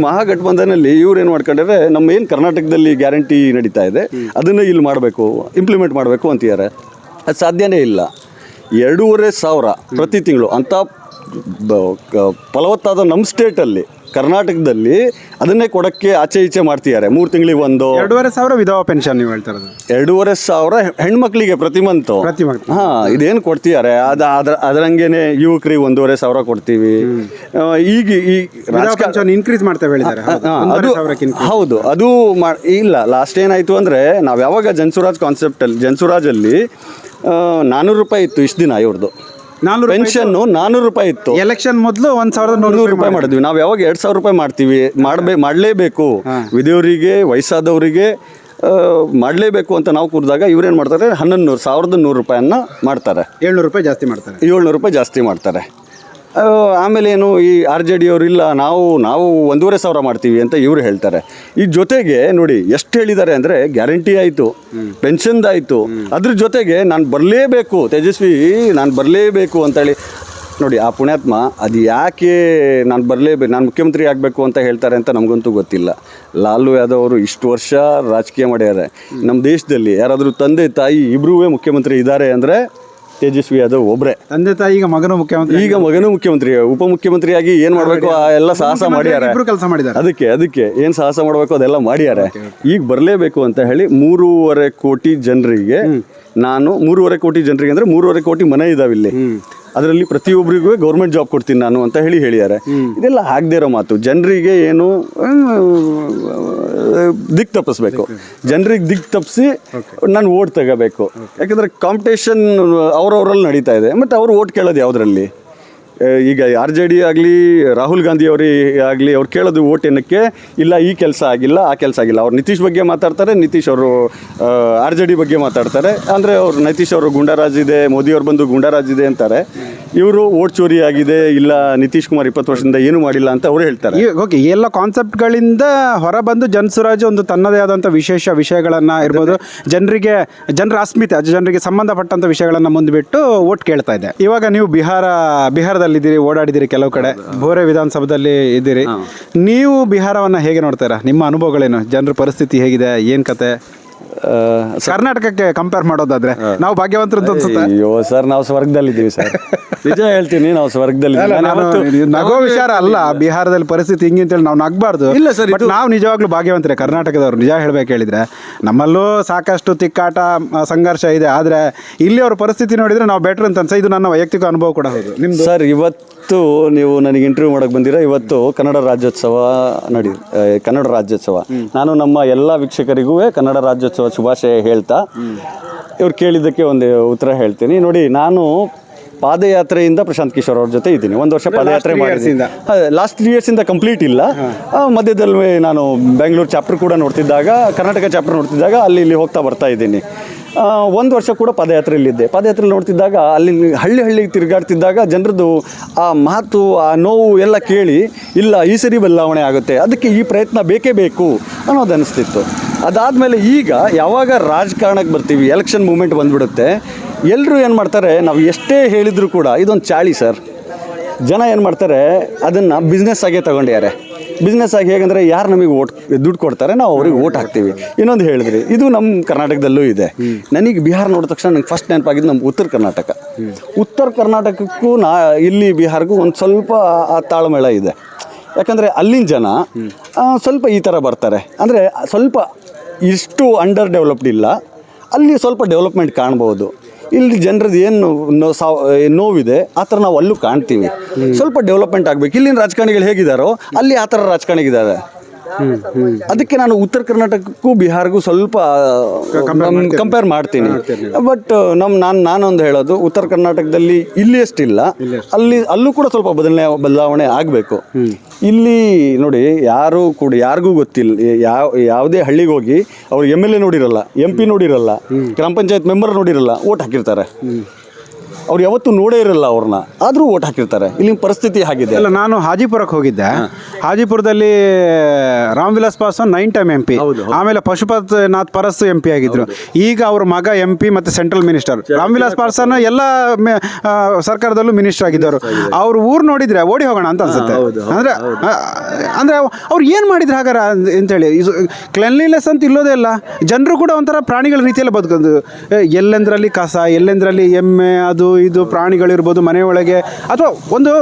ಇವ್ರು ಏನು ಮಾಡ್ಕೊಂಡ್ರೆ, ನಮ್ಮ ಏನು ಕರ್ನಾಟಕದಲ್ಲಿ ಗ್ಯಾರಂಟಿ ನಡೀತಾ ಇದೆ, ಅದನ್ನು ಇಲ್ಲಿ ಮಾಡಬೇಕು ಇಂಪ್ಲಿಮೆಂಟ್ ಮಾಡಬೇಕು ಅಂತಿದ್ದಾರೆ. ಅದು ಸಾಧ್ಯನೇ ಇಲ್ಲ. ಎರಡೂವರೆ ಸಾವಿರ ಪ್ರತಿ ತಿಂಗಳು ಅಂಥ ಫಲವತ್ತಾದ ನಮ್ಮ ಸ್ಟೇಟಲ್ಲಿ ಕರ್ನಾಟಕದಲ್ಲಿ ಅದನ್ನೇ ಕೊಡೋಕ್ಕೆ ಆಚೆ ಈಚೆ ಮಾಡ್ತಿದ್ದಾರೆ. ಮೂರು ತಿಂಗಳಿಗೆ ಒಂದು. ಎರಡೂವರೆ ಸಾವಿರ ವಿಧವಾ ಪೆನ್ಷನ್ ನೀವು ಹೇಳ್ತಾ ಇರೋದು. ಎರಡೂವರೆ ಸಾವಿರ ಹೆಣ್ಮಕ್ಳಿಗೆ ಪ್ರತಿ ಮಂತು ಪ್ರತಿ ಮಂತ್ ಹಾ ಇದೇನು ಕೊಡ್ತಿದ್ದಾರೆ? ಅದ ಅದ್ರ ಅದರಂಗೆನೆ ಯುವಕರಿಗೆ ಒಂದೂವರೆ ಸಾವಿರ ಕೊಡ್ತೀವಿ. ಆ, ಈಗ ಈ ಇನ್ಕ್ರೀಸ್ ಮಾಡ್ತೇವೆ ಹೇಳಿದ್ದಾರೆ ಹೌದು. ಹಾ, ಒಂದೂವರೆ ಅದು ಹೌದು ಅದು ಮಾ- ಇಲ್ಲ ಲಾಸ್ಟ್ ಏನಾಯ್ತು ಅಂದ್ರೆ ನಾವು ಯಾವಾಗ ಜನ್ಸುರಾಜ್ ಕಾನ್ಸೆಪ್ಟಲ್ಲಿ ಜನ್ಸುರಾಜಲ್ಲಿ ನಾನ್ನೂರು ರೂಪಾಯಿ ಇತ್ತು ಇಷ್ಟು ದಿನ ಇವ್ರದ್ದು ನಾನ್ನೂರು ಪೆನ್ಷನ್ ನಾನೂರು ರೂಪಾಯಿ ಇತ್ತು. ಎಲೆಕ್ಷನ್ ಮೊದಲು ಒಂದ್ ಸಾವಿರದ ನೂರು ರೂಪಾಯಿ ಮಾಡಿದ್ವಿ. ನಾವು ಯಾವಾಗ ಎರಡು ಸಾವಿರ ರೂಪಾಯಿ ಮಾಡ್ತೀವಿ ಮಾಡಬೇ ಮಾಡಲೇಬೇಕು. ವಿಧಿಯವರಿಗೆ ವಯಸ್ಸಾದವರಿಗೆ ಮಾಡಲೇಬೇಕು ಅಂತ ನಾವು ಕೂರಿದಾಗ ಇವ್ರೇನು ಮಾಡ್ತಾರೆ? ಹನ್ನೊಂದು ನೂರು ಸಾವಿರದ ನೂರು ರೂಪಾಯಿಯನ್ನ ಮಾಡ್ತಾರೆ. ಏಳ್ನೂರು ರೂಪಾಯಿ ಜಾಸ್ತಿ ಮಾಡ್ತಾರೆ. ಏಳ್ನೂರು ರೂಪಾಯಿ ಜಾಸ್ತಿ ಮಾಡ್ತಾರೆ. ಆಮೇಲೆ ಏನು ಈ ಆರ್ ಜೆ ಡಿ ಅವರು ಇಲ್ಲ, ನಾವು ನಾವು ಒಂದೂವರೆ ಸಾವಿರ ಮಾಡ್ತೀವಿ ಅಂತ ಇವರು ಹೇಳ್ತಾರೆ. ಈ ಜೊತೆಗೆ ನೋಡಿ, ಎಷ್ಟು ಹೇಳಿದ್ದಾರೆ ಅಂದರೆ ಗ್ಯಾರಂಟಿ ಆಯಿತು ಪೆನ್ಷನ್ದಾಯಿತು ಅದ್ರ ಜೊತೆಗೆ ನಾನು ಬರಲೇಬೇಕು, ತೇಜಸ್ವಿ, ನಾನು ಬರಲೇಬೇಕು ಅಂತೇಳಿ ನೋಡಿ, ಆ ಪುಣ್ಯಾತ್ಮ ಅದು ಯಾಕೆ ನಾನು ಬರಲೇಬೇಕು ನಾನು ಮುಖ್ಯಮಂತ್ರಿ ಆಗಬೇಕು ಅಂತ ಹೇಳ್ತಾರೆ ಅಂತ ನಮಗಂತೂ ಗೊತ್ತಿಲ್ಲ. ಲಾಲು ಯಾದವ್ ಅವರು ಇಷ್ಟು ವರ್ಷ ರಾಜಕೀಯ ಮಾಡ್ಯಾರೆ. ನಮ್ಮ ದೇಶದಲ್ಲಿ ಯಾರಾದರೂ ತಂದೆ, ತಾಯಿ ಇಬ್ಬರೂ ಮುಖ್ಯಮಂತ್ರಿ ಇದ್ದಾರೆ ಅಂದರೆ ತೇಜಸ್ವಿ ಯಾದವ್ ಒಬ್ಬರೇ ತಂದೆ ತಾಯಿ ಈಗ ಮಗನು ಮುಖ್ಯಮಂತ್ರಿ ಈಗ ಮಗನು ಮುಖ್ಯಮಂತ್ರಿ ಉಪಮುಖ್ಯಮಂತ್ರಿಯಾಗಿ ಏನ್ ಮಾಡ್ಬೇಕು? ಆ ಎಲ್ಲ ಸಾಹಸ ಮಾಡ್ಯಾರ. ಕೆಲಸ ಮಾಡಿದ್ದಾರೆ. ಅದಕ್ಕೆ ಅದಕ್ಕೆ ಏನ್ ಸಾಹಸ ಮಾಡ್ಬೇಕು ಅದೆಲ್ಲ ಮಾಡ್ಯಾರ. ಈಗ ಬರಲೇಬೇಕು ಅಂತ ಹೇಳಿ ಮೂರುವರೆ ಕೋಟಿ ಜನರಿಗೆ ನಾನು ಮೂರುವರೆ ಕೋಟಿ ಜನರಿಗೆ ಅಂದ್ರೆ ಮೂರುವರೆ ಕೋಟಿ ಮನೆ ಇದಾವೆ ಇಲ್ಲಿ. ಅದರಲ್ಲಿ ಪ್ರತಿಯೊಬ್ಬರಿಗೂ ಗೌರ್ಮೆಂಟ್ ಜಾಬ್ ಕೊಡ್ತೀನಿ ನಾನು ಅಂತ ಹೇಳಿ ಹೇಳಿದ್ದಾರೆ. ಇದೆಲ್ಲ ಆಗದೇ ಇರೋ ಮಾತು. ಜನರಿಗೆ ಏನು ದಿಕ್ ತಪ್ಪಿಸ್ಬೇಕು. ಜನರಿಗೆ ದಿಕ್ ತಪ್ಪಿಸಿ ನಾನು ಓಟ್ ತಗೋಬೇಕು. ಯಾಕಂದ್ರೆ ಕಾಂಪಿಟೇಷನ್ ಅವ್ರವ್ರಲ್ಲಿ ನಡೀತಾ ಇದೆ. ಮತ್ತು ಅವ್ರು ಓಟ್ ಕೇಳೋದು ಯಾವುದರಲ್ಲಿ? ಈಗ ಆರ್ ಜೆ ಡಿ ಆಗಲಿ, ರಾಹುಲ್ ಗಾಂಧಿ ಅವರೇ ಆಗಲಿ, ಅವ್ರು ಕೇಳೋದು ಓಟ್ ಏನಕ್ಕೆ? ಇಲ್ಲ, ಈ ಕೆಲಸ ಆಗಿಲ್ಲ, ಆ ಕೆಲಸ ಆಗಿಲ್ಲ. ಅವ್ರು ನಿತೀಶ್ ಬಗ್ಗೆ ಮಾತಾಡ್ತಾರೆ, ನಿತೀಶ್ ಅವರು ಆರ್ ಜೆ ಡಿ ಬಗ್ಗೆ ಮಾತಾಡ್ತಾರೆ. ಅಂದರೆ ಅವರು ನಿತೀಶ್ ಅವರು ಗುಂಡಾರಾಜ್ ಇದೆ, ಮೋದಿ ಅವ್ರು ಬಂದು ಗುಂಡಾರಾಜ್ ಇದೆ ಅಂತಾರೆ. ಇವರು ಓಟ್ ಚೋರಿ ಆಗಿದೆ, ಇಲ್ಲ ನಿತೀಶ್ ಕುಮಾರ್ ಇಪ್ಪತ್ತು ವರ್ಷದಿಂದ ಏನು ಮಾಡಿಲ್ಲ ಅಂತ ಅವರು ಹೇಳ್ತಾರೆ. ಓಕೆ ಎಲ್ಲ ಕಾನ್ಸೆಪ್ಟ್ಗಳಿಂದ ಹೊರಬಂದು ಜನಸುರಾಜ್ ಒಂದು ತನ್ನದೇ ಆದಂಥ ವಿಶೇಷ ವಿಷಯಗಳನ್ನು ಇರ್ಬೋದು. ಜನರಿಗೆ, ಜನರ ಅಸ್ಮಿತೆ ಜನರಿಗೆ ಸಂಬಂಧಪಟ್ಟಂಥ ವಿಷಯಗಳನ್ನು ಮುಂದ್ಬಿಟ್ಟು ಓಟ್ ಕೇಳ್ತಾ ಇದೆ. ಇವಾಗ ನೀವು ಬಿಹಾರ ಬಿಹಾರದಲ್ಲಿದ್ದೀರಿ ಓಡಾಡಿದ್ದೀರಿ ಕೆಲವು ಕಡೆ ಬೋರೆ ವಿಧಾನಸಭದಲ್ಲಿ ಇದ್ದೀರಿ. ನೀವು ಬಿಹಾರವನ್ನು ಹೇಗೆ ನೋಡ್ತೀರಾ ನಿಮ್ಮ ಅನುಭವಗಳೇನು? ಜನರ ಪರಿಸ್ಥಿತಿ ಹೇಗಿದೆ? ಏನು ಕತೆ? ಕರ್ನಾಟಕಕ್ಕೆ ಕಂಪೇರ್ ಮಾಡೋದಾದ್ರೆ ನಾವು ಭಾಗ್ಯವಂತರು ಅಂತ ಅನ್ಸುತ್ತೆ? ಅಯ್ಯೋ ಸರ್ ನಾವು ಸ್ವರ್ಗದಲ್ಲಿದ್ದೀವಿ ಸರ್. ನಿಜ ಹೇಳ್ತೀನಿ ನಾವು ಸ್ವರ್ಗದಲ್ಲಿ ನಗೋ ವಿಚಾರ ಅಲ್ಲ ಬಿಹಾರದಲ್ಲಿ ಪರಿಸ್ಥಿತಿ ಹಿಂಗೆ ಅಂತೇಳಿ ನಾವು ನಗಬಾರ್ದು. ಇಲ್ಲ ಸರ್, ಬಟ್ ನಾವು ನಿಜವಾಗ್ಲೂ ಭಾಗ್ಯವಂತರೇ ಕರ್ನಾಟಕದವ್ರು ನಿಜ ಹೇಳ್ಬೇಕು ಹೇಳಿದ್ರೆ. ನಮ್ಮಲ್ಲೂ ಸಾಕಷ್ಟು ತಿಕ್ಕಾಟ ಸಂಘರ್ಷ ಇದೆ ಆದ್ರೆ ಇಲ್ಲಿ ಅವ್ರ ಪರಿಸ್ಥಿತಿ ನೋಡಿದ್ರೆ ನಾವು ಬೆಟರ್ ಅಂತ ಅನ್ಸ ಇದು ನನ್ನ ವೈಯಕ್ತಿಕ ಅನುಭವ ಕೂಡ ಹೌದು. ನಿಮ್ದು? ಸರ್ ಇವತ್ತು ನೀವು ನನಗೆ ಇಂಟರ್ವ್ಯೂ ಮಾಡಕ್ಕೆ ಬಂದಿರ. ಇವತ್ತು ಕನ್ನಡ ರಾಜ್ಯೋತ್ಸವ ನಡಿ ಕನ್ನಡ ರಾಜ್ಯೋತ್ಸವ. ನಾನು ನಮ್ಮ ಎಲ್ಲ ವೀಕ್ಷಕರಿಗೂ ಕನ್ನಡ ರಾಜ್ಯೋತ್ಸವ ಶುಭಾಶಯ ಹೇಳ್ತಾ ಇವ್ರು ಕೇಳಿದ್ದಕ್ಕೆ ಒಂದು ಉತ್ತರ ಹೇಳ್ತೀನಿ. ನೋಡಿ ನಾನು ಪಾದಯಾತ್ರೆಯಿಂದ ಪ್ರಶಾಂತ್ ಕಿಶೋರ್ ಅವ್ರ ಜೊತೆ ಇದ್ದೀನಿ. ಒಂದು ವರ್ಷ ಪಾದಯಾತ್ರೆ. ಮಾಡಿದ್ದೀನಿ. ಲಾಸ್ಟ್ ತ್ರೀ ಇಯರ್ಸಿಂದ ಕಂಪ್ಲೀಟ್ ಇಲ್ಲ. ಮಧ್ಯದಲ್ಲಿ ನಾನು ಬೆಂಗಳೂರು ಚಾಪ್ಟರ್ ಕೂಡ ನೋಡ್ತಿದ್ದಾಗ ಕರ್ನಾಟಕ ಚಾಪ್ಟರ್ ನೋಡ್ತಿದ್ದಾಗ ಅಲ್ಲಿ ಇಲ್ಲಿ ಹೋಗ್ತಾ ಬರ್ತಾ ಇದ್ದೀನಿ. ಒಂದು ವರ್ಷ ಕೂಡ ಪಾದಯಾತ್ರೆಯಲ್ಲಿದ್ದೆ. ಪಾದಯಾತ್ರೆಯಲ್ಲಿ ನೋಡ್ತಿದ್ದಾಗ ಅಲ್ಲಿ ಹಳ್ಳಿ ಹಳ್ಳಿಗೆ ತಿರುಗಾಡ್ತಿದ್ದಾಗ ಜನರದ್ದು ಆ ಮಾತು, ಆ ನೋವು ಎಲ್ಲ ಕೇಳಿ, ಇಲ್ಲ, ಈ ಸರಿ ಬದಲಾವಣೆ ಆಗುತ್ತೆ, ಅದಕ್ಕೆ ಈ ಪ್ರಯತ್ನ ಬೇಕೇ ಬೇಕು ಅನ್ನೋದು ಅನಿಸ್ತಿತ್ತು. ಅದಾದಮೇಲೆ ಈಗ ಯಾವಾಗ ರಾಜಕಾರಣಕ್ಕೆ ಬರ್ತೀವಿ, ಎಲೆಕ್ಷನ್ ಮೂಮೆಂಟ್ ಬಂದ್ಬಿಡುತ್ತೆ ಎಲ್ಲರೂ ಏನು ಮಾಡ್ತಾರೆ, ನಾವು ಎಷ್ಟೇ ಹೇಳಿದರೂ ಕೂಡ, ಇದೊಂದು ಚಾಳಿ ಸರ್. ಜನ ಏನು ಮಾಡ್ತಾರೆ, ಅದನ್ನು ಬಿಸ್ನೆಸ್ ಆಗೇ ತಗೊಂಡಿದ್ದಾರೆ. ಬಿಸ್ನೆಸ್ ಆಗಿ ಹೇಗಂದರೆ ಯಾರು ನಮಗೆ ಓಟ್ ದುಡ್ಡು ಕೊಡ್ತಾರೆ, ನಾವು ಅವ್ರಿಗೆ ಓಟ್ ಹಾಕ್ತೀವಿ. ಇನ್ನೊಂದು ಹೇಳಿದ್ರಿ, ಇದು ನಮ್ಮ ಕರ್ನಾಟಕದಲ್ಲೂ ಇದೆ. ನನಗೆ ಬಿಹಾರ ನೋಡಿದ ತಕ್ಷಣ ನಂಗೆ ಫಸ್ಟ್ ನೆನಪಾಗಿದ್ದು ನಮ್ಮ ಉತ್ತರ ಕರ್ನಾಟಕ. ಉತ್ತರ ಕರ್ನಾಟಕಕ್ಕೂ ನಾ, ಇಲ್ಲಿ ಬಿಹಾರ್ಗೂ ಒಂದು ಸ್ವಲ್ಪ ಆ ತಾಳ್ಮೇಳ ಇದೆ. ಯಾಕಂದರೆ ಅಲ್ಲಿನ ಜನ ಸ್ವಲ್ಪ ಈ ಥರ ಬರ್ತಾರೆ. ಅಂದರೆ ಸ್ವಲ್ಪ ಇಷ್ಟು ಅಂಡರ್ ಡೆವಲಪ್ಡ್ ಇಲ್ಲ. ಅಲ್ಲಿ ಸ್ವಲ್ಪ ಡೆವಲಪ್ಮೆಂಟ್ ಕಾಣ್ಬೋದು. ಇಲ್ಲಿ ಜನರದ್ದು ಏನು ನೋ ಸಾವ್ ನೋವಿದೆ ಆ ಥರ ನಾವು ಅಲ್ಲೂ ಕಾಣ್ತೀವಿ. ಸ್ವಲ್ಪ ಡೆವಲಪ್ಮೆಂಟ್ ಆಗಬೇಕು. ಇಲ್ಲಿನ ರಾಜಕಾರಣಿಗಳು ಹೇಗಿದ್ದಾರೋ ಅಲ್ಲಿ ಆ ಥರ ರಾಜಕಾರಣಿಗಿದ್ದಾರೆ ಅದಕ್ಕೆ ನಾನು ಉತ್ತರ ಕರ್ನಾಟಕಕ್ಕೂ ಬಿಹಾರ್ಗೂ ಸ್ವಲ್ಪ ಕಂಪೇರ್ ಮಾಡ್ತೀನಿ. ಬಟ್ ನಮ್ಮ ನಾನು ನಾನೊಂದು ಹೇಳೋದು ಉತ್ತರ ಕರ್ನಾಟಕದಲ್ಲಿ ಇಲ್ಲಿ ಅಷ್ಟಿಲ್ಲ ಅಲ್ಲಿ ಅಲ್ಲೂ ಕೂಡ ಸ್ವಲ್ಪ ಬದಲನೆ ಬದಲಾವಣೆ ಆಗಬೇಕು. ಇಲ್ಲಿ ನೋಡಿ ಯಾರು ಕೂಡ ಯಾರಿಗೂ ಗೊತ್ತಿಲ್ಲ ಯಾವ ಯಾವುದೇ ಹಳ್ಳಿಗೆ ಹೋಗಿ ಅವ್ರು ಎಂ ಎಲ್ ಎ ನೋಡಿರಲ್ಲ ಎಂ ಪಿ ನೋಡಿರಲ್ಲ ಗ್ರಾಮ ಪಂಚಾಯತ್ ಮೆಂಬರ್ ನೋಡಿರಲ್ಲ ಓಟ್ ಹಾಕಿರ್ತಾರೆ. ಅವ್ರು ಯಾವತ್ತೂ ನೋಡೇ ಇರಲ್ಲ ಅವ್ರನ್ನ. ಆದರೂ ಓಟ್ ಹಾಕಿರ್ತಾರೆ. ಇಲ್ಲಿನ ಪರಿಸ್ಥಿತಿ ಹಾಗಿದೆ? ಅಲ್ಲ ನಾನು ಹಾಜಿಪುರಕ್ಕೆ ಹೋಗಿದ್ದೆ. ಹಾಜಿಪುರದಲ್ಲಿ Ram Vilas Paswan nine time M P ಆಮೇಲೆ ಪಶುಪತ್ನಾಥ್ ಪರಸ್ ಎಂ ಪಿ ಆಗಿದ್ರು. ಈಗ ಅವ್ರ ಮಗ ಎಂ ಪಿ ಮತ್ತೆ ಸೆಂಟ್ರಲ್ ಮಿನಿಸ್ಟರ್ ರಾಮ್ ವಿಲಾಸ್ ಪಾಸ್ವಾನ್ ಎಲ್ಲ ಸರ್ಕಾರದಲ್ಲೂ ಮಿನಿಸ್ಟರ್ ಆಗಿದ್ದವರು. ಅವ್ರ ಊರು ನೋಡಿದ್ರೆ ಓಡಿ ಹೋಗೋಣ ಅಂತ ಅನ್ಸುತ್ತೆ. ಅಂದ್ರೆ ಅಂದರೆ ಅವ್ರು ಏನು ಮಾಡಿದ್ರು ಹಾಗಾರ ಅಂತೇಳಿ ಕ್ಲೆನ್ಲಿನೆಸ್ ಅಂತ ಇಲ್ಲೋದೇ ಇಲ್ಲ ಜನರು ಕೂಡ ಒಂಥರ ಪ್ರಾಣಿಗಳ ರೀತಿಯಲ್ಲಿ ಬದುಕೋದು. ಎಲ್ಲೆಂದ್ರಲ್ಲಿ ಕಸ ಎಲ್ಲೆಂದ್ರಲ್ಲಿ ಎಮ್ಮೆ ಅದು ಇದು ಪ್ರಾಣಿಗಳಿರ್ಬೋದು ಮನೆ ಒಳಗೆ ಅಥವಾ ಒಂದು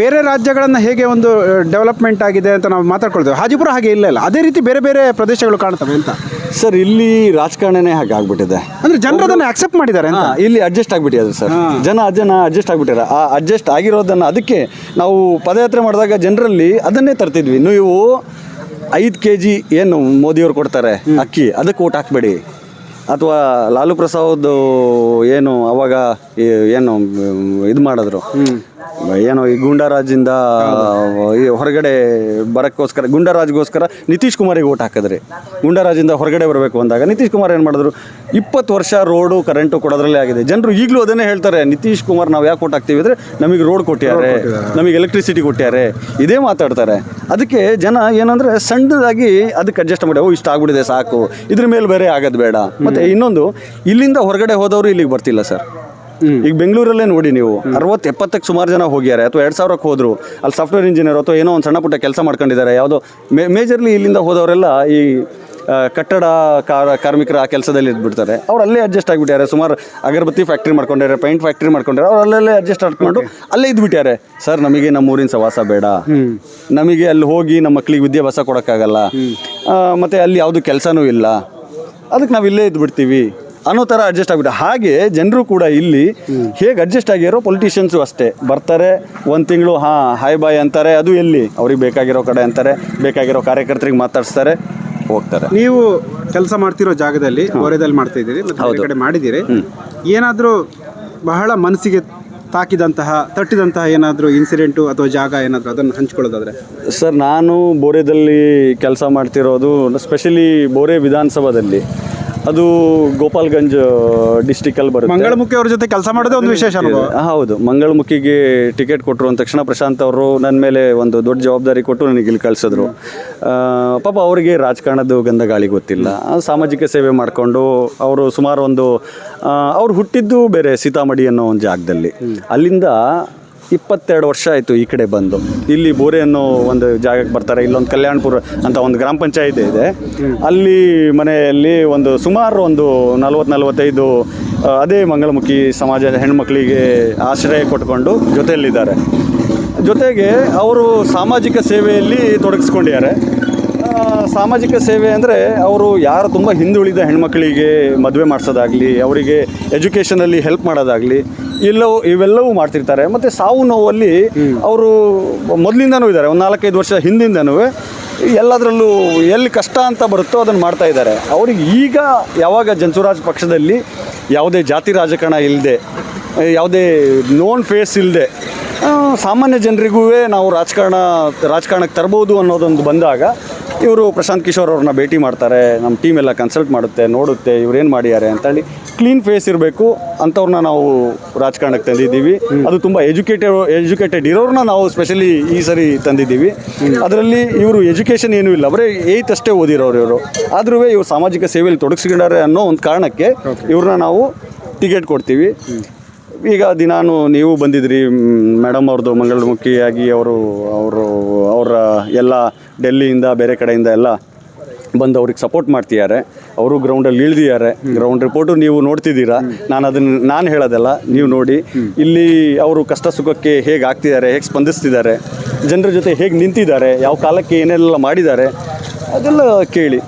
ಬೇರೆ ರಾಜ್ಯಗಳನ್ನು ಹೇಗೆ ಒಂದು ಡೆವಲಪ್ಮೆಂಟ್ ಆಗಿದೆ ಅಂತ ನಾವು ಮಾತಾಡ್ಕೊಳ್ತೇವೆ. ಹಾಜಿಪುರ ಹಾಗೆ ಇಲ್ಲ ಇಲ್ಲ ಅದೇ ರೀತಿ ಬೇರೆ ಬೇರೆ ಪ್ರದೇಶಗಳು ಕಾಣ್ತವೆ ಅಂತ. ಸರ್ ಇಲ್ಲಿ ರಾಜಕಾರಣನೇ ಹಾಗೆ ಆಗ್ಬಿಟ್ಟಿದೆ. ಅಂದ್ರೆ ಜನರು ಅದನ್ನು ಅಕ್ಸೆಪ್ಟ್ ಮಾಡಿದ್ದಾರೆ ಇಲ್ಲಿ ಅಡ್ಜಸ್ಟ್ ಆಗ್ಬಿಟ್ಟಿದೆ ಸರ್. ಜನ ಜನ ಅಡ್ಜಸ್ಟ್ ಆಗ್ಬಿಟ್ಟಾರೆ ಆ ಅಡ್ಜಸ್ಟ್ ಆಗಿರೋದನ್ನು ಅದಕ್ಕೆ ನಾವು ಪದಯಾತ್ರೆ ಮಾಡಿದಾಗ ಜನರಲ್ಲಿ ಅದನ್ನೇ ತರ್ತಿದ್ವಿ. ನೀವು ಐದು ಕೆ ಜಿ ಏನು ಮೋದಿಯವ್ರು ಕೊಡ್ತಾರೆ ಅಕ್ಕಿ ಅದಕ್ಕೆ ಊಟ ಹಾಕ್ಬೇಡಿ. ಅಥವಾ ಲಾಲು ಪ್ರಸಾದ್ ಏನು ಅವಾಗ ಏನು ಇದು ಮಾಡಿದ್ರು? ಏನೋ ಈ ಗುಂಡಾರಾಜಿಂದ ಈ ಹೊರಗಡೆ ಬರೋಕ್ಕೋಸ್ಕರ ಗುಂಡಾರಾಜ್ಗೋಸ್ಕರ ನಿತೀಶ್ ಕುಮಾರಿಗೆ ಓಟ್ ಹಾಕಿದ್ರಿ. ಗುಂಡಾರಾಜಿಂದ ಹೊರಗಡೆ ಬರಬೇಕು ಅಂದಾಗ ನಿತೀಶ್ ಕುಮಾರ್ ಏನು ಮಾಡಿದ್ರು? ಇಪ್ಪತ್ತು ವರ್ಷ ರೋಡು ಕರೆಂಟು ಕೊಡೋದ್ರಲ್ಲೇ ಆಗಿದೆ. ಜನರು ಈಗಲೂ ಅದನ್ನೇ ಹೇಳ್ತಾರೆ ನಿತೀಶ್ ಕುಮಾರ್ ನಾವು ಯಾಕೆ ಓಟ್ ಹಾಕ್ತೀವಿ ಅಂದರೆ ನಮಗೆ ರೋಡ್ ಕೊಟ್ಟಿದ್ದಾರೆ ನಮಗೆ ಎಲೆಕ್ಟ್ರಿಸಿಟಿ ಕೊಟ್ಟಿದ್ದಾರೆ ಇದೇ ಮಾತಾಡ್ತಾರೆ. ಅದಕ್ಕೆ ಜನ ಏನಂದರೆ ಸಣ್ಣದಾಗಿ ಅದಕ್ಕೆ ಅಡ್ಜಸ್ಟ್ ಮಾಡಿ ಓ ಇಷ್ಟ ಆಗ್ಬಿಟ್ಟಿದೆ ಸಾಕು ಇದ್ರ ಮೇಲೆ ಬೇರೆ ಆಗೋದು ಬೇಡ. ಮತ್ತು ಇನ್ನೊಂದು ಇಲ್ಲಿಂದ ಹೊರಗಡೆ ಹೋದವರು ಇಲ್ಲಿಗೆ ಬರ್ತಿಲ್ಲ ಸರ್. ಈಗ ಬೆಂಗಳೂರಲ್ಲೇ ನೋಡಿ ನೀವು ಅರವತ್ತು ಎಪ್ಪತ್ತಕ್ಕೆ ಸುಮಾರು ಜನ ಹೋಗ್ಯಾರೆ ಅಥವಾ ಎರಡು ಸಾವಿರಕ್ಕೆ ಹೋದ್ರು ಅಲ್ಲಿ ಸಾಫ್ಟ್ವೇರ್ ಇಂಜಿನಿಯರ್ ಅಥವಾ ಏನೋ ಒಂದು ಸಣ್ಣ ಪುಟ್ಟ ಕೆಲಸ ಮಾಡ್ಕೊಂಡಿದ್ದಾರೆ ಯಾವುದೋ ಮೇ ಮೇಜರ್ಲಿ ಇಲ್ಲಿಂದ ಹೋದವರೆಲ್ಲ ಈ ಕಟ್ಟಡ ಕಾರ ಕಾರ್ಮಿಕರ ಆ ಕೆಲಸದಲ್ಲಿ ಇದ್ಬಿಡ್ತಾರೆ. ಅವ್ರು ಅಲ್ಲೇ ಅಡ್ಜಸ್ಟ್ ಆಗಿಬಿಟ್ಟಾರೆ ಸುಮಾರು ಅಗರಬತ್ತಿ ಫ್ಯಾಕ್ಟ್ರಿ ಮಾಡ್ಕೊಂಡಿದ್ದಾರೆ ಪೈಂಟ್ ಫ್ಯಾಕ್ಟ್ರಿ ಮಾಡ್ಕೊಂಡಿದ್ದಾರೆ ಅವ್ರು ಅಲ್ಲೇ ಅಡ್ಜಸ್ಟ್ ಮಾಡ್ಕೊಂಡು ಅಲ್ಲೇ ಇದ್ಬಿಟ್ಟಾರೆ ಸರ್ ನಮಗೆ ನಮ್ಮ ಊರಿನ ಸವಾಸ ಬೇಡ. ನಮಗೆ ಅಲ್ಲಿ ಹೋಗಿ ನಮ್ಮ ಮಕ್ಕಳಿಗೆ ವಿದ್ಯಾಭ್ಯಾಸ ಕೊಡೋಕ್ಕಾಗಲ್ಲ. ಮತ್ತು ಮತ್ತೆ ಅಲ್ಲಿ ಯಾವುದು ಕೆಲಸನೂ ಇಲ್ಲ. ಅದಕ್ಕೆ ನಾವು ಇಲ್ಲೇ ಇದ್ಬಿಡ್ತೀವಿ. ಅನ್ನೋ ಥರ ಅಡ್ಜಸ್ಟ್ ಆಗ್ಬಿಟ್ಟು. ಹಾಗೆ ಜನರು ಕೂಡ ಇಲ್ಲಿ ಹೇಗೆ ಅಡ್ಜಸ್ಟ್ ಆಗಿರೋ ಪೊಲಿಟಿಷಿಯನ್ಸು ಅಷ್ಟೇ. ಬರ್ತಾರೆ ಒಂದು ತಿಂಗಳು ಹಾಂ ಹಾಯ್ ಬಾಯ್ ಅಂತಾರೆ ಅದು ಎಲ್ಲಿ? ಅವ್ರಿಗೆ ಬೇಕಾಗಿರೋ ಕಡೆ ಅಂತಾರೆ ಬೇಕಾಗಿರೋ ಕಾರ್ಯಕರ್ತರಿಗೆ ಮಾತಾಡಿಸ್ತಾರೆ ಹೋಗ್ತಾರೆ. ನೀವು ಕೆಲಸ ಮಾಡ್ತಿರೋ ಜಾಗದಲ್ಲಿ ಓರೆದಲ್ಲಿ ಮಾಡ್ತಾ ಇದ್ದೀರಿ ಮತ್ತೆ ಕಡೆ ಮಾಡಿದ್ದೀರಿ. ಏನಾದರೂ ಬಹಳ ಮನಸ್ಸಿಗೆ ತಾಕಿದಂತಹ ತಟ್ಟಿದಂತಹ ಏನಾದರೂ ಇನ್ಸಿಡೆಂಟು ಅಥವಾ ಜಾಗ ಏನಾದರೂ ಅದನ್ನು ಹಂಚ್ಕೊಳ್ಳೋದಾದರೆ? ಸರ್ ನಾನು ಬೋರೆದಲ್ಲಿ ಕೆಲಸ ಮಾಡ್ತಿರೋದು ಸ್ಪೆಷಲಿ ಬೋರೆ ವಿಧಾನಸಭಾದಲ್ಲಿ. ಅದು ಗೋಪಾಲ್ಗಂಜ್ ಡಿಸ್ಟಿಕಲ್ಲಿ ಬರುತ್ತೆ. ಮಂಗಳಮುಖಿ ಅವ್ರ ಜೊತೆ ಕೆಲಸ ಮಾಡೋದೇ ಒಂದು ವಿಶೇಷ ಅನುಭವ. ಹೌದು. ಮಂಗಳಮುಖಿಗೆ ಟಿಕೆಟ್ ಕೊಟ್ಟರು ಅಂದ ತಕ್ಷಣ ಪ್ರಶಾಂತ್ ಅವರು ನನ್ನ ಮೇಲೆ ಒಂದು ದೊಡ್ಡ ಜವಾಬ್ದಾರಿ ಕೊಟ್ಟು ನನಗೆ ಇಲ್ಲಿ ಕಳಿಸಿದ್ರು. ಪಾಪ ಅವರಿಗೆ ರಾಜಕಾರಣದ ಗಂಧ ಗಾಳಿ ಗೊತ್ತಿಲ್ಲ. ಸಾಮಾಜಿಕ ಸೇವೆ ಮಾಡಿಕೊಂಡು ಅವರು ಸುಮಾರು ಒಂದು ಅವ್ರು ಹುಟ್ಟಿದ್ದು ಬೇರೆ ಸೀತಾಮಡಿ ಅನ್ನೋ ಒಂದು ಜಾಗದಲ್ಲಿ. ಅಲ್ಲಿಂದ ಇಪ್ಪತ್ತೆರಡು ವರ್ಷ ಆಯಿತು ಈ ಕಡೆ ಬಂದು. ಇಲ್ಲಿ ಬೋರೆ ಅನ್ನೋ ಒಂದು ಜಾಗಕ್ಕೆ ಬರ್ತಾರೆ. ಇಲ್ಲೊಂದು ಕಲ್ಯಾಣಪುರ ಅಂತ ಒಂದು ಗ್ರಾಮ ಪಂಚಾಯತ್ ಇದೆ. ಅಲ್ಲಿ ಮನೆಯಲ್ಲಿ ಒಂದು ಸುಮಾರು ಒಂದು ನಲ್ವತ್ತು, ನಲ್ವತ್ತೈದು ಅದೇ ಮಂಗಳಮುಖಿ ಸಮಾಜದ ಹೆಣ್ಮಕ್ಳಿಗೆ ಆಶ್ರಯ ಕೊಟ್ಕೊಂಡು ಜೊತೆಯಲ್ಲಿದ್ದಾರೆ. ಜೊತೆಗೆ ಅವರು ಸಾಮಾಜಿಕ ಸೇವೆಯಲ್ಲಿ ತೊಡಗಿಸ್ಕೊಂಡಿದ್ದಾರೆ. ಸಾಮಾಜಿಕ ಸೇವೆ ಅಂದರೆ ಅವರು ಯಾರು ತುಂಬ ಹಿಂದುಳಿದ ಹೆಣ್ಮಕ್ಳಿಗೆ ಮದುವೆ ಮಾಡಿಸೋದಾಗಲಿ, ಅವರಿಗೆ ಎಜುಕೇಷನಲ್ಲಿ ಹೆಲ್ಪ್ ಮಾಡೋದಾಗಲಿ ಇಲ್ಲವೂ ಇವೆಲ್ಲವೂ ಮಾಡ್ತಿರ್ತಾರೆ. ಮತ್ತು ಸಾವು ನೋವಲ್ಲಿ ಅವರು ಮೊದಲಿಂದನೂ ಇದ್ದಾರೆ. ಒಂದು ನಾಲ್ಕೈದು ವರ್ಷ ಹಿಂದಿಂದನೂ. ಎಲ್ಲದರಲ್ಲೂ ಎಲ್ಲಿ ಕಷ್ಟ ಅಂತ ಬರುತ್ತೋ ಅದನ್ನು ಮಾಡ್ತಾ ಇದ್ದಾರೆ. ಅವ್ರಿಗೆ ಈಗ ಯಾವಾಗ ಜನ್ಸುರಾಜ್ ಪಕ್ಷದಲ್ಲಿ ಯಾವುದೇ ಜಾತಿ ರಾಜಕಾರಣ ಇಲ್ಲದೆ ಯಾವುದೇ ನೋನ್ ಫೇಸ್ ಇಲ್ಲದೆ ಸಾಮಾನ್ಯ ಜನರಿಗೂ ನಾವು ರಾಜಕಾರಣ ರಾಜಕಾರಣಕ್ಕೆ ತರ್ಬೋದು ಅನ್ನೋದೊಂದು ಬಂದಾಗ ಇವರು ಪ್ರಶಾಂತ್ ಕಿಶೋರ್ ಅವ್ರನ್ನ ಭೇಟಿ ಮಾಡ್ತಾರೆ. ನಮ್ಮ ಟೀಮ್ ಎಲ್ಲ ಕನ್ಸಲ್ಟ್ ಮಾಡುತ್ತೆ ನೋಡುತ್ತೆ ಇವ್ರೇನು ಮಾಡಿದ್ದಾರೆ ಅಂತೇಳಿ ಕ್ಲೀನ್ ಫೇಸ್ ಇರಬೇಕು ಅಂಥವ್ರನ್ನ ನಾವು ರಾಜಕಾರಣಕ್ಕೆ ತಂದಿದ್ದೀವಿ. ಅದು ತುಂಬ ಎಜುಕೇಟೆಡ್ ಎಜುಕೇಟೆಡ್ ಇರೋರನ್ನ ನಾವು ಸ್ಪೆಷಲಿ ಈ ಸರಿ ತಂದಿದ್ದೀವಿ. ಅದರಲ್ಲಿ ಇವರು ಎಜುಕೇಷನ್ ಏನೂ ಇಲ್ಲ. ಬರೀ ಏಯ್ತ್ ಅಷ್ಟೇ ಓದಿರೋರು ಇವರು. ಆದ್ರೂ ಇವರು ಸಾಮಾಜಿಕ ಸೇವೆಯಲ್ಲಿ ತೊಡಗಿಸ್ಕೊಂಡಾರೆ ಅನ್ನೋ ಒಂದು ಕಾರಣಕ್ಕೆ ಇವ್ರನ್ನ ನಾವು ಟಿಕೆಟ್ ಕೊಡ್ತೀವಿ. ಈಗ ದಿನಾನು ನೀವು ಬಂದಿದ್ರಿ ಮೇಡಮ್ ಅವ್ರದ್ದು ಮಂಗಳಮುಖಿಯಾಗಿ ಅವರು ಅವರು ಅವರ ಎಲ್ಲ ಡೆಲ್ಲಿಯಿಂದ ಬೇರೆ ಕಡೆಯಿಂದ ಎಲ್ಲ ಬಂದು ಅವ್ರಿಗೆ ಸಪೋರ್ಟ್ ಮಾಡ್ತಿದ್ದಾರೆ. ಅವರು ಗ್ರೌಂಡಲ್ಲಿ ಇಳಿದಿದ್ದಾರೆ. ಗ್ರೌಂಡ್ ರಿಪೋರ್ಟು ನೀವು ನೋಡ್ತಿದ್ದೀರಾ? ನಾನು ಅದನ್ನು ನಾನು ಹೇಳೋದಲ್ಲ ನೀವು ನೋಡಿ. ಇಲ್ಲಿ ಅವರು ಕಷ್ಟ ಸುಖಕ್ಕೆ ಹೇಗೆ ಆಗ್ತಿದ್ದಾರೆ ಹೇಗೆ ಸ್ಪಂದಿಸ್ತಿದ್ದಾರೆ ಜನರ ಜೊತೆ ಹೇಗೆ ನಿಂತಿದ್ದಾರೆ ಯಾವ ಕಾಲಕ್ಕೆ ಏನೆಲ್ಲ ಮಾಡಿದ್ದಾರೆ ಅದೆಲ್ಲ ಕೇಳಿ.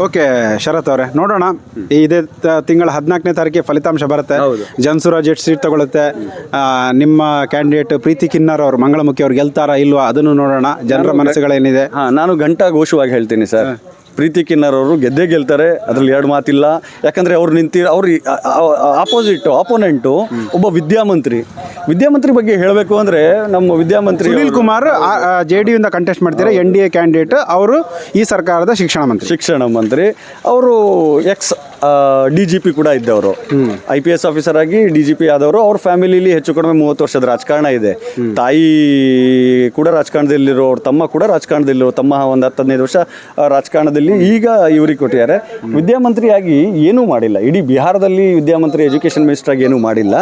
ಓಕೆ ಶರತ್ ಅವರೇ ನೋಡೋಣ. ಇದೇ ತ- ತಿಂಗಳ ಹದಿನಾಲ್ಕನೇ ತಾರೀಕಿಗೆ ಫಲಿತಾಂಶ ಬರುತ್ತೆ. ಜನ್ಸುರಾಜ್ ಎಷ್ಟು ಸೀಟ್ ತಗೊಳುತ್ತೆ. ಆ, ನಿಮ್ಮ ಕ್ಯಾಂಡಿಡೇಟ್ ಪ್ರೀತಿ ಕಿನ್ನರ್ ಅವರು ಮಂಗಳಮುಖಿ ಅವ್ರು ಗೆಲ್ತಾರಾ ಇಲ್ವಾ ಅದನ್ನು ನೋಡೋಣ. ಜನರ ಮನಸ್ಸುಗಳೇನಿದೆ? ಹಾಂ ನಾನು ಘಂಟಾ ಘೋಷವಾಗಿ ಹೇಳ್ತೀನಿ ಸರ್. ಪ್ರೀತಿ ಕಿನ್ನರ್ ಅವರು ಗೆದ್ದೇ ಗೆಲ್ತಾರೆ ಅದ್ರಲ್ಲಿ ಎರಡು ಮಾತಿಲ್ಲ. ಯಾಕಂದ್ರೆ ಅವ್ರು ನಿಂತಿ ಅವ್ರು ಆಪೋಸಿಟ್ ಆಪೋನೆಂಟು ಒಬ್ಬ ವಿದ್ಯಾಮಂತ್ರಿ. ವಿದ್ಯಾಮಂತ್ರಿ ಬಗ್ಗೆ ಹೇಳಬೇಕು ಅಂದ್ರೆ ನಮ್ಮ ವಿದ್ಯಾಮಂತ್ರಿ ಸುನೀಲ್ ಕುಮಾರ್ ಜೆ ಡಿ ಯಿಂದ ಕಂಟೆಸ್ಟ್ ಮಾಡ್ತಾರೆ ಎನ್ ಡಿ ಎ ಕ್ಯಾಂಡಿಡೇಟ್ ಅವರು ಈ ಸರ್ಕಾರದ ಶಿಕ್ಷಣ ಮಂತ್ರಿ. ಶಿಕ್ಷಣ ಮಂತ್ರಿ. ಅವರು ಎಕ್ಸ್ ಡಿ ಜಿ ಪಿ ಕೂಡ ಇದ್ದವರು. ಐ ಪಿ ಎಸ್ ಆಫೀಸರ್ ಆಗಿ ಡಿ ಜಿ ಪಿ ಆದವರು ಅವ್ರ ಫ್ಯಾಮಿಲಿಲಿ ಹೆಚ್ಚು ಕಡಿಮೆ ಮೂವತ್ತು ವರ್ಷದ ರಾಜಕಾರಣ ಇದೆ. ತಾಯಿ ಕೂಡ ರಾಜಕಾರಣದಲ್ಲಿರೋ ಅವ್ರ ತಮ್ಮ ಕೂಡ ರಾಜಕಾರಣದಲ್ಲಿರೋ ತಮ್ಮ ಒಂದು ಹತ್ತು ಹದಿನೈದು ವರ್ಷ ರಾಜಕಾರಣದಲ್ಲಿ ಈಗ ಇವ್ರಿಗೆ ಕೊಟ್ಟಿದ್ದಾರೆ. ವಿದ್ಯಾಮಂತ್ರಿಯಾಗಿ ಏನೂ ಮಾಡಿಲ್ಲ. ಇಡೀ ಬಿಹಾರದಲ್ಲಿ ವಿದ್ಯಾಮಂತ್ರಿ ಎಜುಕೇಷನ್ ಮಿನಿಸ್ಟರ್ ಆಗಿ ಏನೂ ಮಾಡಿಲ್ಲ.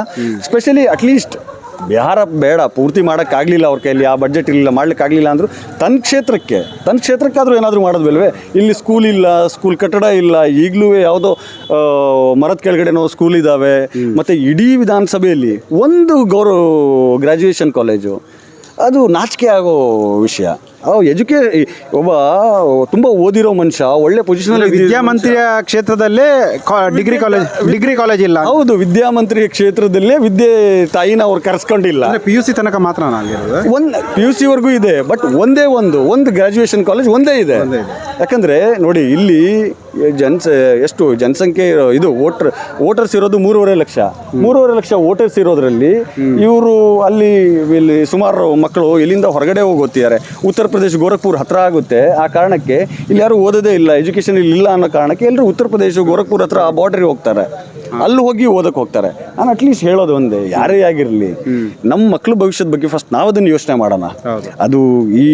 ಸ್ಪೆಷಲಿ ಅಟ್ಲೀಸ್ಟ್ ಬಿಹಾರ ಬೇಡ ಪೂರ್ತಿ ಮಾಡೋಕ್ಕಾಗಲಿಲ್ಲ ಅವ್ರ ಕೈಯಲ್ಲಿ ಆ ಬಜೆಟ್ ಇರಲಿಲ್ಲ ಮಾಡಲಿಕ್ಕಾಗಲಿಲ್ಲ ಅಂದರು ತನ್ನ ಕ್ಷೇತ್ರಕ್ಕೆ ತನ್ನ ಕ್ಷೇತ್ರಕ್ಕಾದರೂ ಏನಾದರೂ ಮಾಡೋದ್ವಲ್ವೇ? ಇಲ್ಲಿ ಸ್ಕೂಲ್ ಇಲ್ಲ ಸ್ಕೂಲ್ ಕಟ್ಟಡ ಇಲ್ಲ ಈಗಲೂ ಯಾವುದೋ ಮರದ ಕೆಳಗಡೆನೋ ಸ್ಕೂಲ್ ಇದ್ದಾವೆ ಮತ್ತು ಇಡೀ ವಿಧಾನಸಭೆಯಲ್ಲಿ ಒಂದು ಗೌರವ ಗ್ರ್ಯಾಜುಯೇಷನ್ ಕಾಲೇಜು ಅದು ನಾಚಿಕೆ ಆಗೋ ವಿಷಯ. ಎಜುಕೇ ಒಬ್ಬ ತುಂಬ ಓದಿರೋ ಮನುಷ್ಯ ಒಳ್ಳೆ ಪೊಸಿಷನ್ ವಿದ್ಯಾಮಂತ್ರಿಯ ಕ್ಷೇತ್ರದಲ್ಲೇ ಡಿಗ್ರಿ ಕಾಲೇಜ್ ಡಿಗ್ರಿ ಕಾಲೇಜ್ ಇಲ್ಲ ಹೌದು ವಿದ್ಯಾಮಂತ್ರಿ ಕ್ಷೇತ್ರದಲ್ಲೇ ವಿದ್ಯೆ ತಾಯಿನ ಅವ್ರು ಕರೆಸ್ಕೊಂಡಿಲ್ಲ. ಪಿ ಯು ಸಿ ತನಕ ಮಾತ್ರ ಒಂದು ಪಿ ಯು ಸಿವರೆಗೂ ಇದೆ ಬಟ್ ಒಂದೇ ಒಂದು ಒಂದು ಗ್ರಾಜುಯೇಷನ್ ಕಾಲೇಜ್ ಒಂದೇ ಇದೆ. ಯಾಕಂದ್ರೆ ನೋಡಿ ಇಲ್ಲಿ ಜನ್ಸ ಎಷ್ಟು ಜನಸಂಖ್ಯೆ ಇದು ವೋಟರ್ ವೋಟರ್ಸ್ ಇರೋದು ಮೂರುವರೆ ಲಕ್ಷ. ಮೂರುವರೆ ಲಕ್ಷ ವೋಟರ್ಸ್ ಇರೋದ್ರಲ್ಲಿ ಇವರು ಅಲ್ಲಿ ಇಲ್ಲಿ ಸುಮಾರು ಮಕ್ಕಳು ಇಲ್ಲಿಂದ ಹೊರಗಡೆ ಹೋಗಿ ಓದ್ತಿದ್ದಾರೆ. ಉತ್ತರ ಪ್ರದೇಶ ಗೋರಖ್ಪುರ್ ಹತ್ರ ಆಗುತ್ತೆ ಆ ಕಾರಣಕ್ಕೆ ಇಲ್ಲಿ ಯಾರು ಓದೋದೇ ಇಲ್ಲ ಎಜುಕೇಷನ್ ಇಲ್ಲಿ ಇಲ್ಲ ಅನ್ನೋ ಕಾರಣಕ್ಕೆ ಎಲ್ಲರೂ ಉತ್ತರ ಪ್ರದೇಶ ಗೋರಖ್ಪುರ್ ಹತ್ರ ಆ ಬಾರ್ಡ್ರಿಗೆ ಹೋಗ್ತಾರೆ. ಅಲ್ಲಿ ಹೋಗಿ ಓದಕ್ಕೆ ಹೋಗ್ತಾರೆ. ನಾನು ಅಟ್ಲೀಸ್ಟ್ ಹೇಳೋದು ಒಂದೇ ಯಾರೇ ಆಗಿರಲಿ ನಮ್ಮ ಮಕ್ಕಳ ಭವಿಷ್ಯದ ಬಗ್ಗೆ ಫಸ್ಟ್ ನಾವು ಅದನ್ನು ಯೋಚನೆ ಮಾಡೋಣ. ಅದು ಈ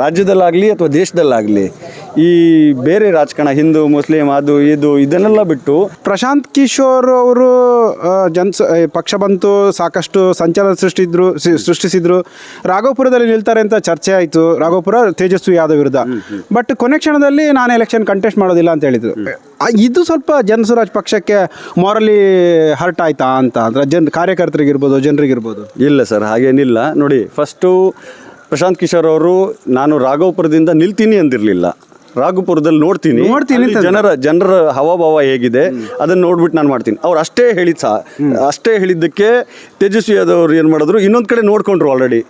ರಾಜ್ಯದಲ್ಲಾಗಲಿ ಅಥವಾ ದೇಶದಲ್ಲಾಗಲಿ ಈ ಬೇರೆ ರಾಜಕಾರಣ ಹಿಂದೂ ಮುಸ್ಲಿಂ ಅದು ಇದು ಇದನ್ನೆಲ್ಲ ಬಿಟ್ಟು ಪ್ರಶಾಂತ್ ಕಿಶೋರ್ ಅವರು ಜನ ಪಕ್ಷ ಬಂತು ಸಾಕಷ್ಟು ಸಂಚಲನ ಸೃಷ್ಟಿದ್ರು ಸೃಷ್ಟಿಸಿದ್ರು. ರಾಘವಪುರದಲ್ಲಿ ನಿಲ್ತಾರೆ ಅಂತ ಚರ್ಚೆ ಆಯಿತು. ರಾಘವಪುರ ತೇಜಸ್ವಿ ಯಾದವ್ ವಿರುದ್ಧ. ಬಟ್ ಕೊನೆ ಕ್ಷಣದಲ್ಲಿ ನಾನು ಎಲೆಕ್ಷನ್ ಕಂಟೆಸ್ಟ್ ಮಾಡೋದಿಲ್ಲ ಅಂತ ಹೇಳಿದ್ರು. ಇದು ಸ್ವಲ್ಪ ಜನಸುರಾಜ್ ಪಕ್ಷಕ್ಕೆ ಮಾರಲಿ ಹರ್ಟ್ ಆಯ್ತಾ ಅಂತ? ಅಂದ್ರೆ ಜನ್ ಕಾರ್ಯಕರ್ತರಿಗಿರ್ಬೋದು ಜನರಿಗಿರ್ಬೋದು? ಇಲ್ಲ ಸರ್ ಹಾಗೇನಿಲ್ಲ. ನೋಡಿ ಫಸ್ಟು ಪ್ರಶಾಂತ್ ಕಿಶೋರ್ ಅವರು ನಾನು ರಾಘವಪುರದಿಂದ ನಿಲ್ತೀನಿ ಅಂದಿರಲಿಲ್ಲ. ರಾಘವಪುರದಲ್ಲಿ ನೋಡ್ತೀನಿ. ನೋಡ್ತೀನಿ ಅಲ್ಲಿ ಜನರ ಜನರ ಹವಾಭಾವ ಹೇಗಿದೆ ಅದನ್ನ ನೋಡ್ಬಿಟ್ಟು ನಾನು ಮಾಡ್ತೀನಿ. ಅವ್ರು ಅಷ್ಟೇ ಹೇಳಿದ್ ಸಹ ಅಷ್ಟೇ ಹೇಳಿದ್ದಕ್ಕೆ ತೇಜಸ್ವಿ ಯಾದವ್ ಏನ್ ಮಾಡಿದ್ರು ಇನ್ನೊಂದ್ ಕಡೆ ನೋಡ್ಕೊಂಡ್ರು ಆಲ್ರೆಡಿ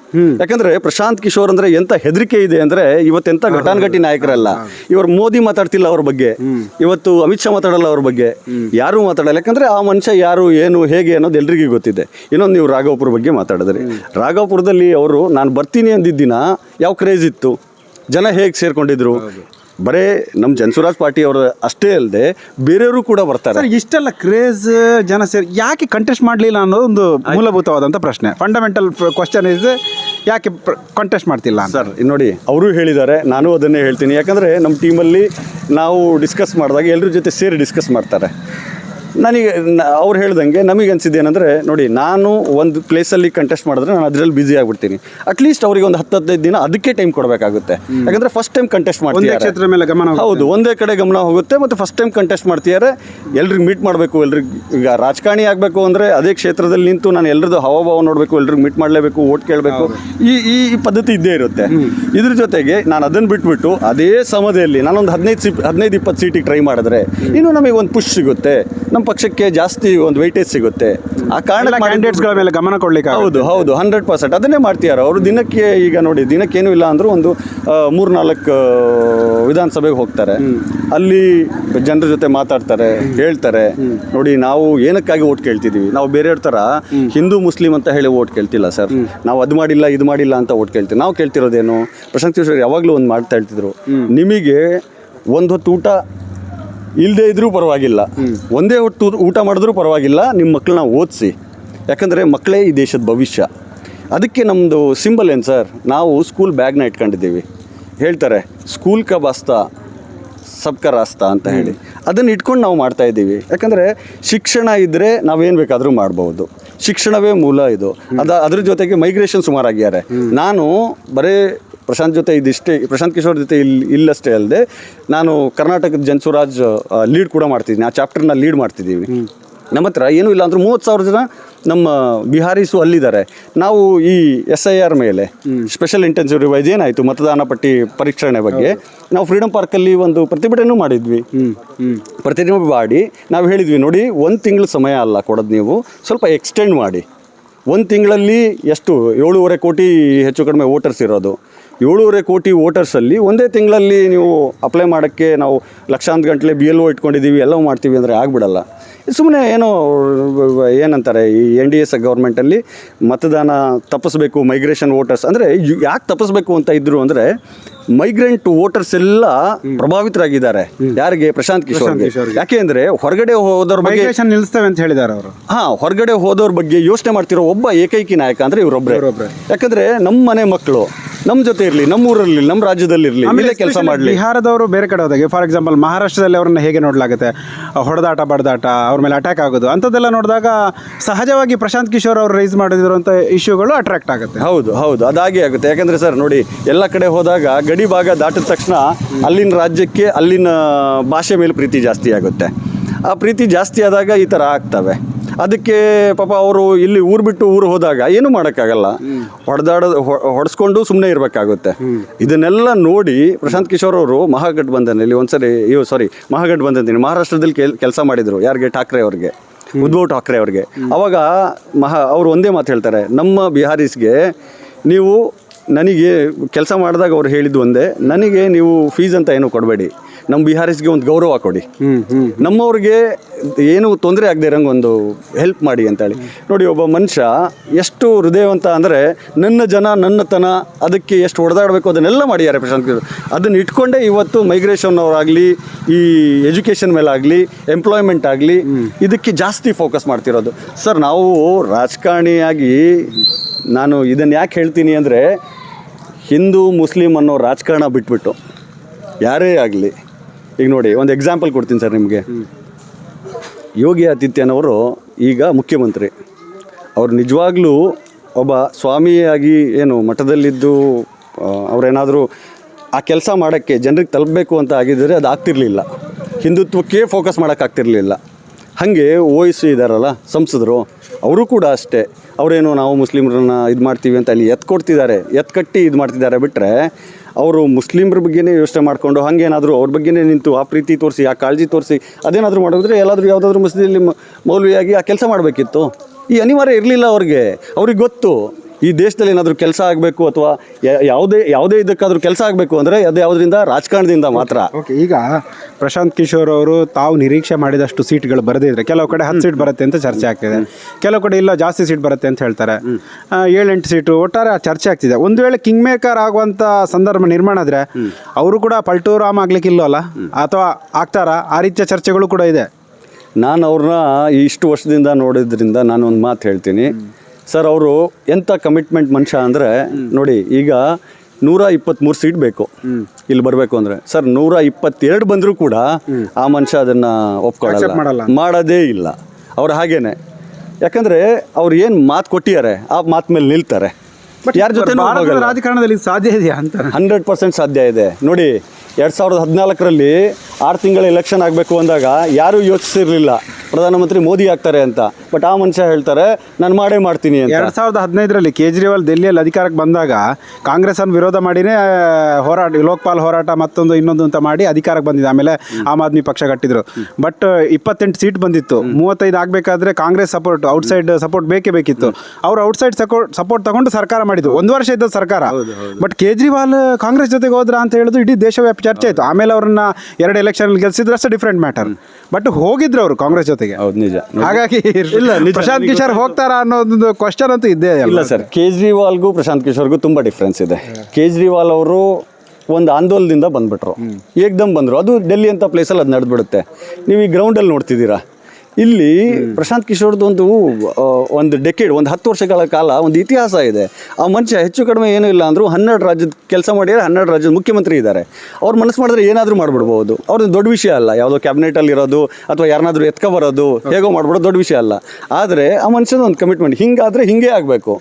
ಯಾಕಂದ್ರೆ ಪ್ರಶಾಂತ್ ಕಿಶೋರ್ ಅಂದ್ರೆ ಎಂತ ಹೆದರಿಕೆ ಇದೆ ಅಂದ್ರೆ ಇವತ್ತೆಂತ ಘಟಾನುಘಟಿ ನಾಯಕರಲ್ಲ. ಇವರು ಮೋದಿ ಮಾತಾಡ್ತಿಲ್ಲ ಅವ್ರ ಬಗ್ಗೆ. ಇವತ್ತು ಅಮಿತ್ ಶಾ ಮಾತಾಡಲ್ಲ ಅವ್ರ ಬಗ್ಗೆ. ಯಾರು ಮಾತಾಡಲ್ಲ. ಯಾಕಂದ್ರೆ ಆ ಮನುಷ್ಯ ಯಾರು ಏನು ಹೇಗೆ ಅನ್ನೋದು ಎಲ್ರಿಗೂ ಗೊತ್ತಿದೆ. ಇನ್ನೊಂದು ನೀವು ರಾಘವಪುರ ಬಗ್ಗೆ ಮಾತಾಡಿದ್ರಿ. ರಾಘವಪುರದಲ್ಲಿ ಅವರು ನಾನು ಬರ್ತೀನಿ ಅಂದಿದ್ದಿನ ಯಾವ ಕ್ರೇಜ್ ಇತ್ತು? ಜನ ಹೇಗೆ ಸೇರ್ಕೊಂಡಿದ್ರು? ಬರೇ ನಮ್ಮ ಜನ್ಸುರಾಜ್ ಪಾರ್ಟಿ ಅವರು ಅಷ್ಟೇ ಅಲ್ಲದೆ ಬೇರೆಯವರು ಕೂಡ ಬರ್ತಾರೆ. ಸರ್ ಇಷ್ಟೆಲ್ಲ ಕ್ರೇಜ್ ಜನ ಸೇರಿ ಯಾಕೆ ಕಂಟೆಸ್ಟ್ ಮಾಡಲಿಲ್ಲ ಅನ್ನೋದು ಒಂದು ಮೂಲಭೂತವಾದಂಥ ಪ್ರಶ್ನೆ. ಫಂಡಮೆಂಟಲ್ ಕ್ವಶನ್ ಇಸ್ ಯಾಕೆ ಕಂಟೆಸ್ಟ್ ಮಾಡ್ತಿಲ್ಲ ಸರ್ ನೋಡಿ ಅವರು ಹೇಳಿದ್ದಾರೆ ನಾನು ಅದನ್ನೇ ಹೇಳ್ತೀನಿ. ಯಾಕಂದರೆ ನಮ್ಮ ಟೀಮಲ್ಲಿ ನಾವು ಡಿಸ್ಕಸ್ ಮಾಡಿದಾಗ ಎಲ್ಲರ ಜೊತೆ ಸೇರಿ ಡಿಸ್ಕಸ್ ಮಾಡ್ತಾರೆ. ನನಗೆ ಅವ್ರು ಹೇಳ್ದಂಗೆ ನಮಗೆ ಅನ್ಸಿದ್ದು ಏನಂದರೆ ನೋಡಿ ನಾನು ಒಂದು ಪ್ಲೇಸಲ್ಲಿ ಕಂಟೆಸ್ಟ್ ಮಾಡಿದ್ರೆ ನಾನು ಅದರಲ್ಲಿ ಬ್ಯುಸಿ ಆಗಿಬಿಡ್ತೀನಿ. ಅಟ್ಲೀಸ್ಟ್ ಅವರಿಗೆ ಒಂದು ಹತ್ತು ಹದಿನೈದು ದಿನ ಅದಕ್ಕೆ ಟೈಮ್ ಕೊಡಬೇಕಾಗುತ್ತೆ. ಯಾಕಂದರೆ ಫಸ್ಟ್ ಟೈಮ್ ಕಂಟೆಸ್ಟ್ ಒಂದೇ ಮಾಡ್ತಿದ್ದಾರೆ. ಕ್ಷೇತ್ರದ ಮೇಲೆ ಗಮನ. ಹೌದು ಒಂದೇ ಕಡೆ ಗಮನ ಹೋಗುತ್ತೆ ಮತ್ತು ಫಸ್ಟ್ ಟೈಮ್ ಕಂಟೆಸ್ಟ್ ಮಾಡ್ತಿದ್ದಾರೆ. ಎಲ್ರಿಗೆ ಮೀಟ್ ಮಾಡಬೇಕು ಎಲ್ರಿಗೆ ಈಗ ರಾಜಕಾರಣಿ ಆಗಬೇಕು ಅಂದರೆ ಅದೇ ಕ್ಷೇತ್ರದಲ್ಲಿ ನಿಂತು ನಾನು ಎಲ್ಲರದ್ದು ಹಾವಭಾವ ನೋಡಬೇಕು ಎಲ್ರಿಗೆ ಮೀಟ್ ಮಾಡಲೇಬೇಕು ಓಟ್ ಕೇಳಬೇಕು. ಈ ಈ ಈ ಪದ್ಧತಿ ಇದ್ದೇ ಇರುತ್ತೆ. ಇದ್ರ ಜೊತೆಗೆ ನಾನು ಅದನ್ನು ಬಿಟ್ಬಿಟ್ಟು ಅದೇ ಸಮಯದಲ್ಲಿ ನಾನೊಂದು ಹದಿನೈದು ಸೀಟ್ ಹದಿನೈದು ಇಪ್ಪತ್ತು ಸೀಟಿಗೆ ಟ್ರೈ ಮಾಡಿದ್ರೆ ಇನ್ನು ನಮಗೆ ಒಂದು ಪುಷ್ ಸಿಗುತ್ತೆ. ನಮ್ಮ ಪಕ್ಷಕ್ಕೆ ಜಾಸ್ತಿ ಒಂದು ವೆಯ್ಟೇಜ್ ಸಿಗುತ್ತೆ. ಆ ಕಾರಣ ಕ್ಯಾಂಡಿಡೇಟ್ಸ್ಗಳ ಮೇಲೆ ಗಮನ ಕೊಡ್ಲಿಕ್ಕೆ ಹೌದು ಹೌದು ಹಂಡ್ರೆಡ್ ಪರ್ಸೆಂಟ್ ಅದನ್ನೇ ಮಾಡ್ತಿದ್ದಾರೆ ಅವರು. ದಿನಕ್ಕೆ ಈಗ ನೋಡಿ ದಿನಕ್ಕೇನು ಇಲ್ಲ ಅಂದರೂ ಒಂದು ಮೂರು ನಾಲ್ಕು ವಿಧಾನಸಭೆಗೆ ಹೋಗ್ತಾರೆ. ಅಲ್ಲಿ ಜನರ ಜೊತೆ ಮಾತಾಡ್ತಾರೆ ಹೇಳ್ತಾರೆ. ನೋಡಿ ನಾವು ಏನಕ್ಕಾಗಿ ಓಟ್ ಕೇಳ್ತಿದ್ದೀವಿ ನಾವು ಬೇರೆಯವ್ರ ಥರ ಹಿಂದೂ ಮುಸ್ಲಿಂ ಅಂತ ಹೇಳಿ ಓಟ್ ಕೇಳ್ತಿಲ್ಲ ಸರ್. ನಾವು ಅದು ಮಾಡಿಲ್ಲ ಇದು ಮಾಡಿಲ್ಲ ಅಂತ ಓಟ್ ಕೇಳ್ತೀವಿ. ನಾವು ಕೇಳ್ತಿರೋದೇನು? ಪ್ರಶಾಂತ್ ಕಿಶೋರ್ ಯಾವಾಗಲೂ ಒಂದು ಮಾಡ್ತಾ ಹೇಳ್ತಿದ್ರು. ನಿಮಗೆ ಒಂದು ಹೊತ್ತು ಊಟ ಇಲ್ಲದೆ ಇದ್ರೂ ಪರವಾಗಿಲ್ಲ. ಒಂದೇ ಹೊತ್ತು ಊಟ ಮಾಡಿದ್ರೂ ಪರವಾಗಿಲ್ಲ ನಿಮ್ಮ ಮಕ್ಕಳನ್ನ ಓದಿಸಿ. ಯಾಕಂದರೆ ಮಕ್ಕಳೇ ಈ ದೇಶದ ಭವಿಷ್ಯ. ಅದಕ್ಕೆ ನಮ್ಮದು ಸಿಂಬಲ್ ಏನು ಸರ್? ನಾವು ಸ್ಕೂಲ್ ಬ್ಯಾಗ್ನ ಇಟ್ಕೊಂಡಿದ್ದೀವಿ. ಹೇಳ್ತಾರೆ ಸ್ಕೂಲ್ ಕ ಬಾಸ್ತಾ ಸಬ್ಕ ರಾಸ್ತಾ ಅಂತ ಹೇಳಿ. ಅದನ್ನು ಇಟ್ಕೊಂಡು ನಾವು ಮಾಡ್ತಾ ಇದ್ದೀವಿ. ಯಾಕಂದರೆ ಶಿಕ್ಷಣ ಇದ್ದರೆ ನಾವೇನು ಬೇಕಾದರೂ ಮಾಡ್ಬೋದು. ಶಿಕ್ಷಣವೇ ಮೂಲ ಇದು. ಅದ ಅದ್ರ ಜೊತೆಗೆ ಮೈಗ್ರೇಷನ್ ಸುಮಾರಾಗಿದ್ದಾರೆ ನಾನು ಬರೀ ಪ್ರಶಾಂತ್ ಜೊತೆ ಇದಿಷ್ಟೇ ಪ್ರಶಾಂತ್ ಕಿಶೋರ್ ಜೊತೆ ಇಲ್ಲಿ ಇಲ್ಲಷ್ಟೇ ಅಲ್ಲದೆ ನಾನು ಕರ್ನಾಟಕದ ಜನ್ಸುರಾಜ್ ಲೀಡ್ ಕೂಡ ಮಾಡ್ತಿದ್ದೀನಿ. ಆ ಚಾಪ್ಟರ್ನ ಲೀಡ್ ಮಾಡ್ತಿದ್ದೀವಿ. ನಮ್ಮ ಹತ್ರ ಏನೂ ಇಲ್ಲ ಅಂದ್ರೆ ಮೂವತ್ತು ಸಾವಿರ ಜನ ನಮ್ಮ ಬಿಹಾರೀಸು ಅಲ್ಲಿದ್ದಾರೆ. ನಾವು ಈ ಎಸ್ ಐ ಆರ್ ಮೇಲೆ ಸ್ಪೆಷಲ್ ಇಂಟೆನ್ಸಿವ್ ರಿವೈಸ್ ಏನಾಯಿತು ಮತದಾನ ಪಟ್ಟಿ ಪರೀಕ್ಷಣೆ ಬಗ್ಗೆ ನಾವು ಫ್ರೀಡಮ್ ಪಾರ್ಕಲ್ಲಿ ಒಂದು ಪ್ರತಿಭಟನೆ ಮಾಡಿದ್ವಿ. ಪ್ರತಿಭಟನೆ ಮಾಡಿ ನಾವು ಹೇಳಿದ್ವಿ ನೋಡಿ ಒಂದು ತಿಂಗಳ ಸಮಯ ಅಲ್ಲ ಕೊಡೋದು ನೀವು. ಸ್ವಲ್ಪ ಎಕ್ಸ್ಟೆಂಡ್ ಮಾಡಿ. ಒಂದು ತಿಂಗಳಲ್ಲಿ ಎಷ್ಟು ಏಳೂವರೆ ಕೋಟಿ ಹೆಚ್ಚು ಕಡಿಮೆ ವೋಟರ್ಸ್ ಇರೋದು. ಏಳೂವರೆ ಕೋಟಿ ವೋಟರ್ಸಲ್ಲಿ ಒಂದೇ ತಿಂಗಳಲ್ಲಿ ನೀವು ಅಪ್ಲೈ ಮಾಡೋಕ್ಕೆ ನಾವು ಲಕ್ಷಾಂತರ ಗಂಟಲೆ ಬಿ ಎಲ್ ಒ ಇಟ್ಕೊಂಡಿದ್ದೀವಿ ಎಲ್ಲವೂ ಮಾಡ್ತೀವಿ ಅಂದರೆ ಆಗ್ಬಿಡಲ್ಲ. ಸುಮ್ಮನೆ ಏನೋ ಏನಂತಾರೆ ಈ ಎನ್ ಡಿ ಎಸ್ ಗೌರ್ಮೆಂಟಲ್ಲಿ ಮತದಾನ ತಪ್ಪಿಸ್ಬೇಕು ಮೈಗ್ರೇಷನ್ ವೋಟರ್ಸ್ ಅಂದರೆ ಯಾಕೆ ತಪ್ಪಿಸ್ಬೇಕು ಅಂತ ಇದ್ದರು ಅಂದರೆ ಮೈಗ್ರೆಂಟ್ ವೋಟರ್ಸ್ ಎಲ್ಲ ಪ್ರಭಾವಿತರಾಗಿದ್ದಾರೆ. ಯಾರಿಗೆ? ಪ್ರಶಾಂತ್ ಕಿಶೋರ್ಗೆ. ಯಾಕೆ ಅಂದರೆ ಹೊರಗಡೆ ಹೋದವ್ರ ಬಗ್ಗೆ ಮೈಗ್ರೇಷನ್ ನಿಲ್ಲಿಸ್ತೇವೆ ಅಂತ ಹೇಳಿದ್ದಾರೆ ಅವರು. ಹಾ ಹೊರಗಡೆ ಹೋದವ್ರ ಬಗ್ಗೆ ಯೋಚನೆ ಮಾಡ್ತಿರೋ ಒಬ್ಬ ಏಕೈಕಿ ನಾಯಕ ಅಂದ್ರೆ ಇವರೊಬ್ಬರೇ ಯಾಕಂದ್ರೆ ನಮ್ಮ ಮನೆ ಮಕ್ಕಳು ನಮ್ಮ ಜೊತೆ ಇರಲಿ ನಮ್ಮ ಊರಲ್ಲಿ ನಮ್ಮ ರಾಜ್ಯದಲ್ಲಿ ಇರಲಿ ಇಲ್ಲೇ ಕೆಲಸ ಮಾಡಲಿ. ಬಿಹಾರದವರು ಬೇರೆ ಕಡೆ ಹೋದಾಗ ಫಾರ್ ಎಕ್ಸಾಂಪಲ್ ಮಹಾರಾಷ್ಟ್ರದಲ್ಲಿ ಅವ್ರನ್ನ ಹೇಗೆ ನೋಡಲಾಗುತ್ತೆ? ಹೊಡೆದಾಟ ಬಡದಾಟ ಅವ್ರ ಮೇಲೆ ಅಟ್ಯಾಕ್ ಆಗೋದು ಅಂಥದ್ದೆಲ್ಲ ನೋಡಿದಾಗ ಸಹಜವಾಗಿ ಪ್ರಶಾಂತ್ ಕಿಶೋರ್ ಅವರು ರೈಸ್ ಮಾಡಿದಿರುವಂಥ ಇಶ್ಯೂಗಳು ಅಟ್ರಾಕ್ಟ್ ಆಗುತ್ತೆ. ಹೌದು ಹೌದು ಅದಾಗಿ ಆಗುತ್ತೆ. ಯಾಕಂದರೆ ಸರ್ ನೋಡಿ ಎಲ್ಲ ಕಡೆ ಹೋದಾಗ ಗಡಿ ಭಾಗ ದಾಟಿದ ತಕ್ಷಣ ಅಲ್ಲಿನ ರಾಜ್ಯಕ್ಕೆ ಅಲ್ಲಿನ ಭಾಷೆ ಮೇಲೆ ಪ್ರೀತಿ ಜಾಸ್ತಿ ಆಗುತ್ತೆ. ಆ ಪ್ರೀತಿ ಜಾಸ್ತಿ ಆದಾಗ ಈ ಥರ ಆಗ್ತವೆ. ಅದಕ್ಕೆ ಪಾಪ ಅವರು ಇಲ್ಲಿ ಊರು ಬಿಟ್ಟು ಊರು ಹೋದಾಗ ಏನು ಮಾಡೋಕ್ಕಾಗಲ್ಲ. ಹೊಡೆದಾಡ ಹೊಡೆಸ್ಕೊಂಡು ಸುಮ್ಮನೆ ಇರಬೇಕಾಗುತ್ತೆ. ಇದನ್ನೆಲ್ಲ ನೋಡಿ ಪ್ರಶಾಂತ್ ಕಿಶೋರ್ ಅವರು ಮಹಾಗಠಬಂಧನಲ್ಲಿ ಒಂದ್ಸರಿ ಇವು ಸಾರಿ ಮಹಾಗಠಬಂಧನ್ ಮಹಾರಾಷ್ಟ್ರದಲ್ಲಿ ಕೆಲ್, ಕೆಲಸ ಮಾಡಿದರು. ಯಾರಿಗೆ? ಠಾಕ್ರೆ ಅವ್ರಿಗೆ. ಉದ್ಧವ್ ಠಾಕ್ರೆ ಅವ್ರಿಗೆ. ಅವಾಗ ಮಹಾ, ಅವರು ಒಂದೇ ಮಾತು ಹೇಳ್ತಾರೆ, ನಮ್ಮ ಬಿಹಾರೀಸ್ಗೆ ನೀವು ನನಗೆ ಕೆಲಸ ಮಾಡಿದಾಗ ಅವ್ರು ಹೇಳಿದ್ದು ಒಂದೇ, ನನಗೆ ನೀವು ಫೀಸ್ ಅಂತ ಏನು ಕೊಡಬೇಡಿ. ನಮ್ಮ ಬಿಹಾರಿಸ್ಗೆ ಒಂದು ಗೌರವ ಕೊಡಿ. ನಮ್ಮವ್ರಿಗೆ ಏನು ತೊಂದರೆ ಆಗದೆ ಇರೋಂಗೆ ಒಂದು ಹೆಲ್ಪ್ ಮಾಡಿ ಅಂತೇಳಿ. ನೋಡಿ ಒಬ್ಬ ಮನುಷ್ಯ ಎಷ್ಟು ಹೃದಯವಂತ ಅಂದರೆ ನನ್ನ ಜನ ನನ್ನತನ ಅದಕ್ಕೆ ಎಷ್ಟು ಹೊಡೆದಾಡಬೇಕು ಅದನ್ನೆಲ್ಲ ಮಾಡಿದ್ದಾರೆ ಪ್ರಶಾಂತ್ ಕಿಶೋರ್. ಅದನ್ನು ಇಟ್ಕೊಂಡೇ ಇವತ್ತು ಮೈಗ್ರೇಷನ್ ಅವರಾಗಲಿ ಈ ಎಜುಕೇಷನ್ ಮೇಲಾಗಲಿ ಎಂಪ್ಲಾಯ್ಮೆಂಟ್ ಆಗಲಿ ಇದಕ್ಕೆ ಜಾಸ್ತಿ ಫೋಕಸ್ ಮಾಡ್ತಿರೋದು. ಸರ್ ನಾವು ರಾಜಕಾರಣಿಯಾಗಿ ನಾನು ಇದನ್ನು ಯಾಕೆ ಹೇಳ್ತೀನಿ ಅಂದರೆ ಹಿಂದೂ ಮುಸ್ಲಿಂ ಅನ್ನೋ ರಾಜಕಾರಣ ಬಿಟ್ಬಿಟ್ಟು ಯಾರೇ ಆಗಲಿ ಈಗ ನೋಡಿ, ಒಂದು ಎಕ್ಸಾಂಪಲ್ ಕೊಡ್ತೀನಿ ಸರ್ ನಿಮಗೆ. ಯೋಗಿ ಆದಿತ್ಯನವರು ಈಗ ಮುಖ್ಯಮಂತ್ರಿ. ಅವರು ನಿಜವಾಗ್ಲೂ ಒಬ್ಬ ಸ್ವಾಮಿಯಾಗಿ ಏನು ಮಠದಲ್ಲಿದ್ದು ಅವರೇನಾದರೂ ಆ ಕೆಲಸ ಮಾಡೋಕ್ಕೆ ಜನರಿಗೆ ತಲುಪಬೇಕು ಅಂತ ಆಗಿದ್ದರೆ ಅದು ಆಗ್ತಿರಲಿಲ್ಲ. ಹಿಂದುತ್ವಕ್ಕೆ ಫೋಕಸ್ ಮಾಡೋಕ್ಕಾಗ್ತಿರ್ಲಿಲ್ಲ ಹಾಗೆ ಓ ಎಸ್ ಇದ್ದಾರಲ್ಲ ಸಂಸದರು, ಅವರು ಕೂಡ ಅಷ್ಟೇ. ಅವರೇನು ನಾವು ಮುಸ್ಲಿಮ್ರನ್ನ ಇದು ಮಾಡ್ತೀವಿ ಅಂತ ಅಲ್ಲಿ ಎತ್ಕೊಡ್ತಿದ್ದಾರೆ, ಎತ್ಕಟ್ಟಿ ಎತ್ ಕಟ್ಟಿ ಇದು ಮಾಡ್ತಿದ್ದಾರೆ ಬಿಟ್ಟರೆ ಅವರು ಮುಸ್ಲಿಮ್ರ ಬಗ್ಗೆನೇ ಯೋಚನೆ ಮಾಡಿಕೊಂಡು ಹಾಗೇನಾದರೂ ಅವ್ರ ಬಗ್ಗೆನೇ ನಿಂತು ಆ ಪ್ರೀತಿ ತೋರಿಸಿ, ಆ ಕಾಳಜಿ ತೋರಿಸಿ, ಅದೇನಾದರೂ ಮಾಡಿದ್ರೆ ಎಲ್ಲಾದರೂ ಯಾವುದಾದ್ರೂ ಮಸೀದಿಯಲ್ಲಿ ಮೌಲ್ವಿಯಾಗಿ ಆ ಕೆಲಸ ಮಾಡಬೇಕಿತ್ತು. ಈ ಅನಿವಾರ್ಯ ಇರಲಿಲ್ಲ ಅವ್ರಿಗೆ. ಅವ್ರಿಗೆ ಗೊತ್ತು. ಈ ದೇಶದಲ್ಲಿ ಏನಾದರೂ ಕೆಲಸ ಆಗಬೇಕು ಅಥವಾ ಯಾವುದೇ ಯಾವುದೇ ಇದಕ್ಕಾದರೂ ಕೆಲಸ ಆಗಬೇಕು ಅಂದರೆ ಅದು ಯಾವುದರಿಂದ? ರಾಜಕಾರಣದಿಂದ ಮಾತ್ರ. ಓಕೆ ಈಗ ಪ್ರಶಾಂತ್ ಕಿಶೋರ್ ಅವರು ತಾವು ನಿರೀಕ್ಷೆ ಮಾಡಿದಷ್ಟು ಸೀಟ್ಗಳು ಬರದೇ ಇದ್ರೆ ಕೆಲವು ಕಡೆ ಹತ್ತು ಸೀಟ್ ಬರುತ್ತೆ ಅಂತ ಚರ್ಚೆ ಆಗ್ತಿದೆ. ಕೆಲವು ಕಡೆ ಇಲ್ಲ ಜಾಸ್ತಿ ಸೀಟ್ ಬರುತ್ತೆ ಅಂತ ಹೇಳ್ತಾರೆ. ಏಳೆಂಟು ಸೀಟು ಒಟ್ಟಾರೆ ಚರ್ಚೆ ಆಗ್ತಿದೆ. ಒಂದು ವೇಳೆ ಕಿಂಗ್ ಮೇಕರ್ ಆಗುವಂಥ ಸಂದರ್ಭ ನಿರ್ಮಾಣ ಆದರೆ ಅವರು ಕೂಡ ಪಲ್ಟು ರಾಮ್ ಆಗ್ಲಿಕ್ಕಿಲ್ವಲ್ಲ ಅಥವಾ ಆಗ್ತಾರಾ? ಆ ರೀತಿಯ ಚರ್ಚೆಗಳು ಕೂಡ ಇದೆ. ನಾನು ಅವ್ರನ್ನ ಇಷ್ಟು ವರ್ಷದಿಂದ ನೋಡಿದ್ರಿಂದ ನಾನು ಒಂದು ಮಾತು ಹೇಳ್ತೀನಿ. ಸರ್ ಅವರು ಎಂಥ ಕಮಿಟ್ಮೆಂಟ್ ಮನುಷ್ಯ ಅಂದರೆ ನೋಡಿ ಈಗ ನೂರ ಇಪ್ಪತ್ತ್ಮೂರು ಸೀಟ್ ಬೇಕು. ಇಲ್ಲಿ ಬರಬೇಕು ಅಂದರೆ. ಸರ್ ನೂರ ಇಪ್ಪತ್ತೆರಡು ಬಂದರೂ ಕೂಡ ಆ ಮನುಷ್ಯ ಅದನ್ನು ಒಪ್ಕೊಳ್ಳಲ್ಲ. ಮಾಡೋದೇ ಇಲ್ಲ. ಅವ್ರು ಹಾಗೇನೆ. ಯಾಕಂದರೆ ಅವ್ರು ಏನು ಮಾತು ಕೊಟ್ಟಿದ್ದಾರೆ ಆ ಮಾತು ಮೇಲೆ ನಿಲ್ತಾರೆ. ಯಾರ ಜೊತೆ ರಾಜಕಾರಣದಲ್ಲಿ ಸಾಧ್ಯ ಇದೆಯಾ ಅಂತ? ಹಂಡ್ರೆಡ್ ಪರ್ಸೆಂಟ್ ಸಾಧ್ಯ ಇದೆ. ನೋಡಿ ಎರಡು ಸಾವಿರದ ಹದಿನಾಲ್ಕರಲ್ಲಿ ಆರು ತಿಂಗಳ ಎಲೆಕ್ಷನ್ ಆಗಬೇಕು ಅಂದಾಗ ಯಾರೂ ಯೋಚಿಸಿರಲಿಲ್ಲ. ಪ್ರಧಾನಮಂತ್ರಿ ಮೋದಿ ಆಗ್ತಾರೆ ಅಂತ. ಬಟ್ ಆ ಮನುಷ್ಯ ಹೇಳ್ತಾರೆ ನಾನು ಮಾಡೇ ಮಾಡ್ತೀನಿ ಅಂತ. ಎರಡ್ ಸಾವಿರದ ಹದಿನೈದರಲ್ಲಿ ಕೇಜ್ರಿವಾಲ್ ದೆಹಲಿಯಲ್ಲಿ ಅಧಿಕಾರಕ್ಕೆ ಬಂದಾಗ ಕಾಂಗ್ರೆಸ್ ಅನ್ನು ವಿರೋಧ ಮಾಡಿನೇ ಹೋರಾಟ ಲೋಕಪಾಲ್ ಹೋರಾಟ ಮತ್ತೊಂದು ಇನ್ನೊಂದು ಅಂತ ಮಾಡಿ ಅಧಿಕಾರಕ್ಕೆ ಬಂದಿದೆ. ಆಮೇಲೆ ಆಮ್ ಆದ್ಮಿ ಪಕ್ಷ ಕಟ್ಟಿದ್ರು. ಬಟ್ ಇಪ್ಪತ್ತೆಂಟು ಸೀಟ್ ಬಂದಿತ್ತು. ಮೂವತ್ತೈದು ಆಗಬೇಕಾದ್ರೆ ಕಾಂಗ್ರೆಸ್ ಸಪೋರ್ಟ್ ಔಟ್ಸೈಡ್ ಸಪೋರ್ಟ್ ಬೇಕೇ ಬೇಕಿತ್ತು. ಅವರು ಔಟ್ಸೈಡ್ ಸಪೋರ್ಟ್ ಸಪೋರ್ಟ್ ತಗೊಂಡು ಸರ್ಕಾರ ಮಾಡಿದ್ರು. ಒಂದು ವರ್ಷ ಇದ್ದ ಸರ್ಕಾರ. ಬಟ್ ಕೇಜ್ರಿವಾಲ್ ಕಾಂಗ್ರೆಸ್ ಜೊತೆಗೆ ಹೋದ್ರ ಅಂತ ಹೇಳಿದ್ರು ಇಡೀ ದೇಶವ್ಯಾಪಿ ಚರ್ಚೆ ಆಯಿತು. ಆಮೇಲೆ ಅವ್ರನ್ನ ಎರಡು ಎಲೆಕ್ಷನ್ ಗೆಲ್ಸಿದ್ರು ಅಷ್ಟೇ ಡಿಫ್ರೆಂಟ್ ಮ್ಯಾಟರ್ ಬಟ್ ಹೋಗಿದ್ರು ಅವರು ಕಾಂಗ್ರೆಸ್ ಜೊತೆಗೆ. ಹೌದು ನಿಜ. ಹಾಗಾಗಿ ಇಲ್ಲ, ನಿಜ. ಪ್ರಶಾಂತ್ ಕಿಶೋರ್ ಹೋಗ್ತಾರಾ ಅನ್ನೋದೊಂದು ಕ್ವಶನ್ ಅಂತೂ ಇದ್ದೇ ಇಲ್ಲ ಸರ್ ಕೇಜ್ರಿವಾಲ್ಗೂ ಪ್ರಶಾಂತ್ ಕಿಶೋರ್ಗೂ ತುಂಬ ಡಿಫ್ರೆನ್ಸ್ ಇದೆ. ಕೇಜ್ರಿವಾಲ್ ಅವರು ಒಂದು ಆಂದೋಲನದಿಂದ ಬಂದ್ಬಿಟ್ರು. ಏಕ್ದಮ್ ಬಂದರು. ಅದು ಡೆಲ್ಲಿ ಅಂತ ಪ್ಲೇಸಲ್ಲಿ ಅದು ನಡೆದ್ಬಿಡುತ್ತೆ. ನೀವು ಈ ಗ್ರೌಂಡಲ್ಲಿ ನೋಡ್ತಿದ್ದೀರಾ? ಇಲ್ಲಿ ಪ್ರಶಾಂತ್ ಕಿಶೋರ್ದು ಒಂದು ಒಂದು ಡೆಕೆಡ್ ಒಂದು ಹತ್ತು ವರ್ಷಗಳ ಕಾಲ ಒಂದು ಇತಿಹಾಸ ಇದೆ. ಆ ಮನುಷ್ಯ ಹೆಚ್ಚು ಕಡಿಮೆ ಏನೂ ಇಲ್ಲ ಅಂದರೂ ಹನ್ನೆರಡು ರಾಜ್ಯದ ಕೆಲಸ ಮಾಡಿದರೆ ಹನ್ನೆರಡು ರಾಜ್ಯದ ಮುಖ್ಯಮಂತ್ರಿ ಇದ್ದಾರೆ. ಅವ್ರು ಮನಸ್ಸು ಮಾಡಿದ್ರೆ ಏನಾದರೂ ಮಾಡ್ಬಿಡ್ಬೋದು. ಅವ್ರದ್ದು ದೊಡ್ಡ ವಿಷಯ ಅಲ್ಲ. ಯಾವುದೋ ಕ್ಯಾಬಿನೆಟಲ್ಲಿ ಇರೋದು ಅಥವಾ ಯಾರನ್ನಾದ್ರೂ ಎತ್ಕೊ ಬರೋದು ಹೇಗೋ ಮಾಡ್ಬಿಡೋದು ದೊಡ್ಡ ವಿಷಯ ಅಲ್ಲ. ಆದರೆ ಆ ಮನುಷ್ಯನ ಒಂದು ಕಮಿಟ್ಮೆಂಟ್ ಹಿಂಗಾದ್ರೆ ಹಿಂಗೇ ಆಗಬೇಕು.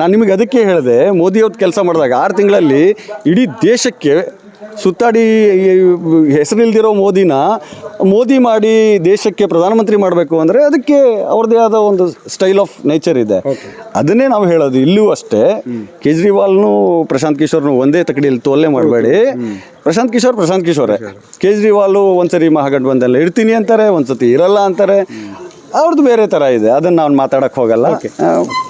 ನಾನು ನಿಮಗೆ ಅದಕ್ಕೆ ಹೇಳಿದೆ ಮೋದಿ ಅವ್ರದ್ದು ಕೆಲಸ ಮಾಡಿದಾಗ ಆರು ತಿಂಗಳಲ್ಲಿ ಇಡೀ ದೇಶಕ್ಕೆ ಸುತ್ತಾಡಿ ಹೆಸರಿಲ್ದಿರೋ ಮೋದಿನ ಮೋದಿ ಮಾಡಿ ದೇಶಕ್ಕೆ ಪ್ರಧಾನಮಂತ್ರಿ ಮಾಡಬೇಕು ಅಂದರೆ ಅದಕ್ಕೆ ಅವ್ರದ್ದೇ ಆದ ಒಂದು ಸ್ಟೈಲ್ ಆಫ್ ನೇಚರ್ ಇದೆ. ಅದನ್ನೇ ನಾವು ಹೇಳೋದು ಇಲ್ಲೂ ಅಷ್ಟೇ. ಕೇಜ್ರಿವಾಲ್ನು ಪ್ರಶಾಂತ್ ಕಿಶೋರ್ನು ಒಂದೇ ತಕಡಿಯಲ್ಲಿ ತೋಲೆ ಮಾಡಬೇಡಿ. ಪ್ರಶಾಂತ್ ಕಿಶೋರ್ ಪ್ರಶಾಂತ್ ಕಿಶೋರೇ. ಕೇಜ್ರಿವಾಲು ಒಂದ್ಸರಿ ಮಹಾಗಠಬಂಧನಲ್ಲಿ ಇರ್ತೀನಿ ಅಂತಾರೆ ಒಂದ್ಸತಿ ಇರಲ್ಲ ಅಂತಾರೆ. ಅವ್ರದ್ದು ಬೇರೆ ಥರ ಇದೆ. ಅದನ್ನು ನಾನು ಮಾತಾಡಕ್ಕೆ ಹೋಗಲ್ಲ.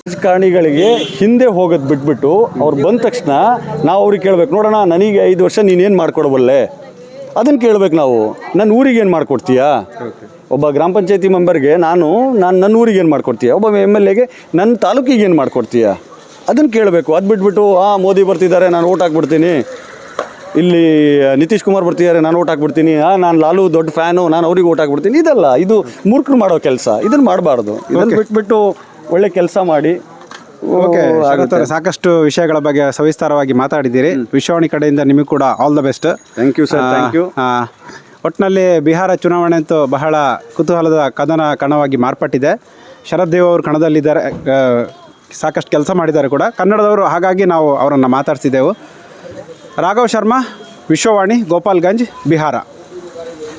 ರಾಜಕಾರಣಿಗಳಿಗೆ ಹಿಂದೆ ಹೋಗೋದು ಬಿಟ್ಬಿಟ್ಟು ಅವ್ರು ಬಂದ ತಕ್ಷಣ ನಾವು ಅವ್ರಿಗೆ ಕೇಳ್ಬೇಕು ನೋಡೋಣ ನನಗೆ ಐದು ವರ್ಷ ನೀನೇನು ಮಾಡ್ಕೊಡಬಲ್ಲೆ ಅದನ್ನು ಕೇಳ್ಬೇಕು ನಾವು. ನನ್ನ ಊರಿಗೆ ಏನು ಮಾಡ್ಕೊಡ್ತೀಯಾ? ಒಬ್ಬ ಗ್ರಾಮ ಪಂಚಾಯತಿ ಮೆಂಬರ್ಗೆ ನಾನು ನಾನು ನನ್ನ ಊರಿಗೆ ಏನು ಮಾಡ್ಕೊಡ್ತೀಯ? ಒಬ್ಬ ಎಂ ಎಲ್ ಎಗೆ ನನ್ನ ತಾಲೂಕಿಗೆ ಏನು ಮಾಡ್ಕೊಡ್ತೀಯ? ಅದನ್ನು ಕೇಳಬೇಕು. ಅದು ಬಿಟ್ಬಿಟ್ಟು ಆ ಮೋದಿ ಬರ್ತಿದ್ದಾರೆ ನಾನು ಓಟ್ ಹಾಕ್ಬಿಡ್ತೀನಿ. ಇಲ್ಲಿ ನಿತೀಶ್ ಕುಮಾರ್ ಬರ್ತಿದ್ದಾರೆ ನಾನು ಓಟ್ ಹಾಕ್ಬಿಡ್ತೀನಿ. ನಾನು ಲಾಲು ದೊಡ್ಡ ಫ್ಯಾನು ನಾನು ಅವ್ರಿಗೆ ಓಟ್ ಹಾಕ್ಬಿಡ್ತೀನಿ. ಇದಲ್ಲ ಇದು ಮೂರ್ಖರು ಮಾಡೋ ಕೆಲಸ. ಇದನ್ನು ಮಾಡಬಾರ್ದು. ಇದನ್ನು ಬಿಟ್ಬಿಟ್ಟು ಒಳ್ಳೆ ಕೆಲಸ ಮಾಡಿ. ಓಕೆ ಸಾಕಷ್ಟು ವಿಷಯಗಳ ಬಗ್ಗೆ ಸವಿಸ್ತಾರವಾಗಿ ಮಾತಾಡಿದ್ದೀರಿ. ವಿಶ್ವವಾಣಿ ಕಡೆಯಿಂದ ನಿಮಗೆ ಕೂಡ all the best thank you sir thank you ಒಟ್ಟಿನಲ್ಲಿ ಬಿಹಾರ ಚುನಾವಣೆ ಅಂತೂ ಬಹಳ ಕುತೂಹಲದ ಕದನ ಕಣವಾಗಿ ಮಾರ್ಪಟ್ಟಿದೆ. ಶರದ್ ದೇವ್ ಅವರು ಕಣದಲ್ಲಿದ್ದಾರೆ ಸಾಕಷ್ಟು ಕೆಲಸ ಮಾಡಿದ್ದಾರೆ ಕೂಡ. ಕನ್ನಡದವರು ಹಾಗಾಗಿ ನಾವು ಅವರನ್ನು ಮಾತಾಡ್ತಿದ್ದೆವು. ರಾಘವ್ ಶರ್ಮಾ ವಿಶ್ವವಾಣಿ ಗೋಪಾಲ್ಗಂಜ್ ಬಿಹಾರ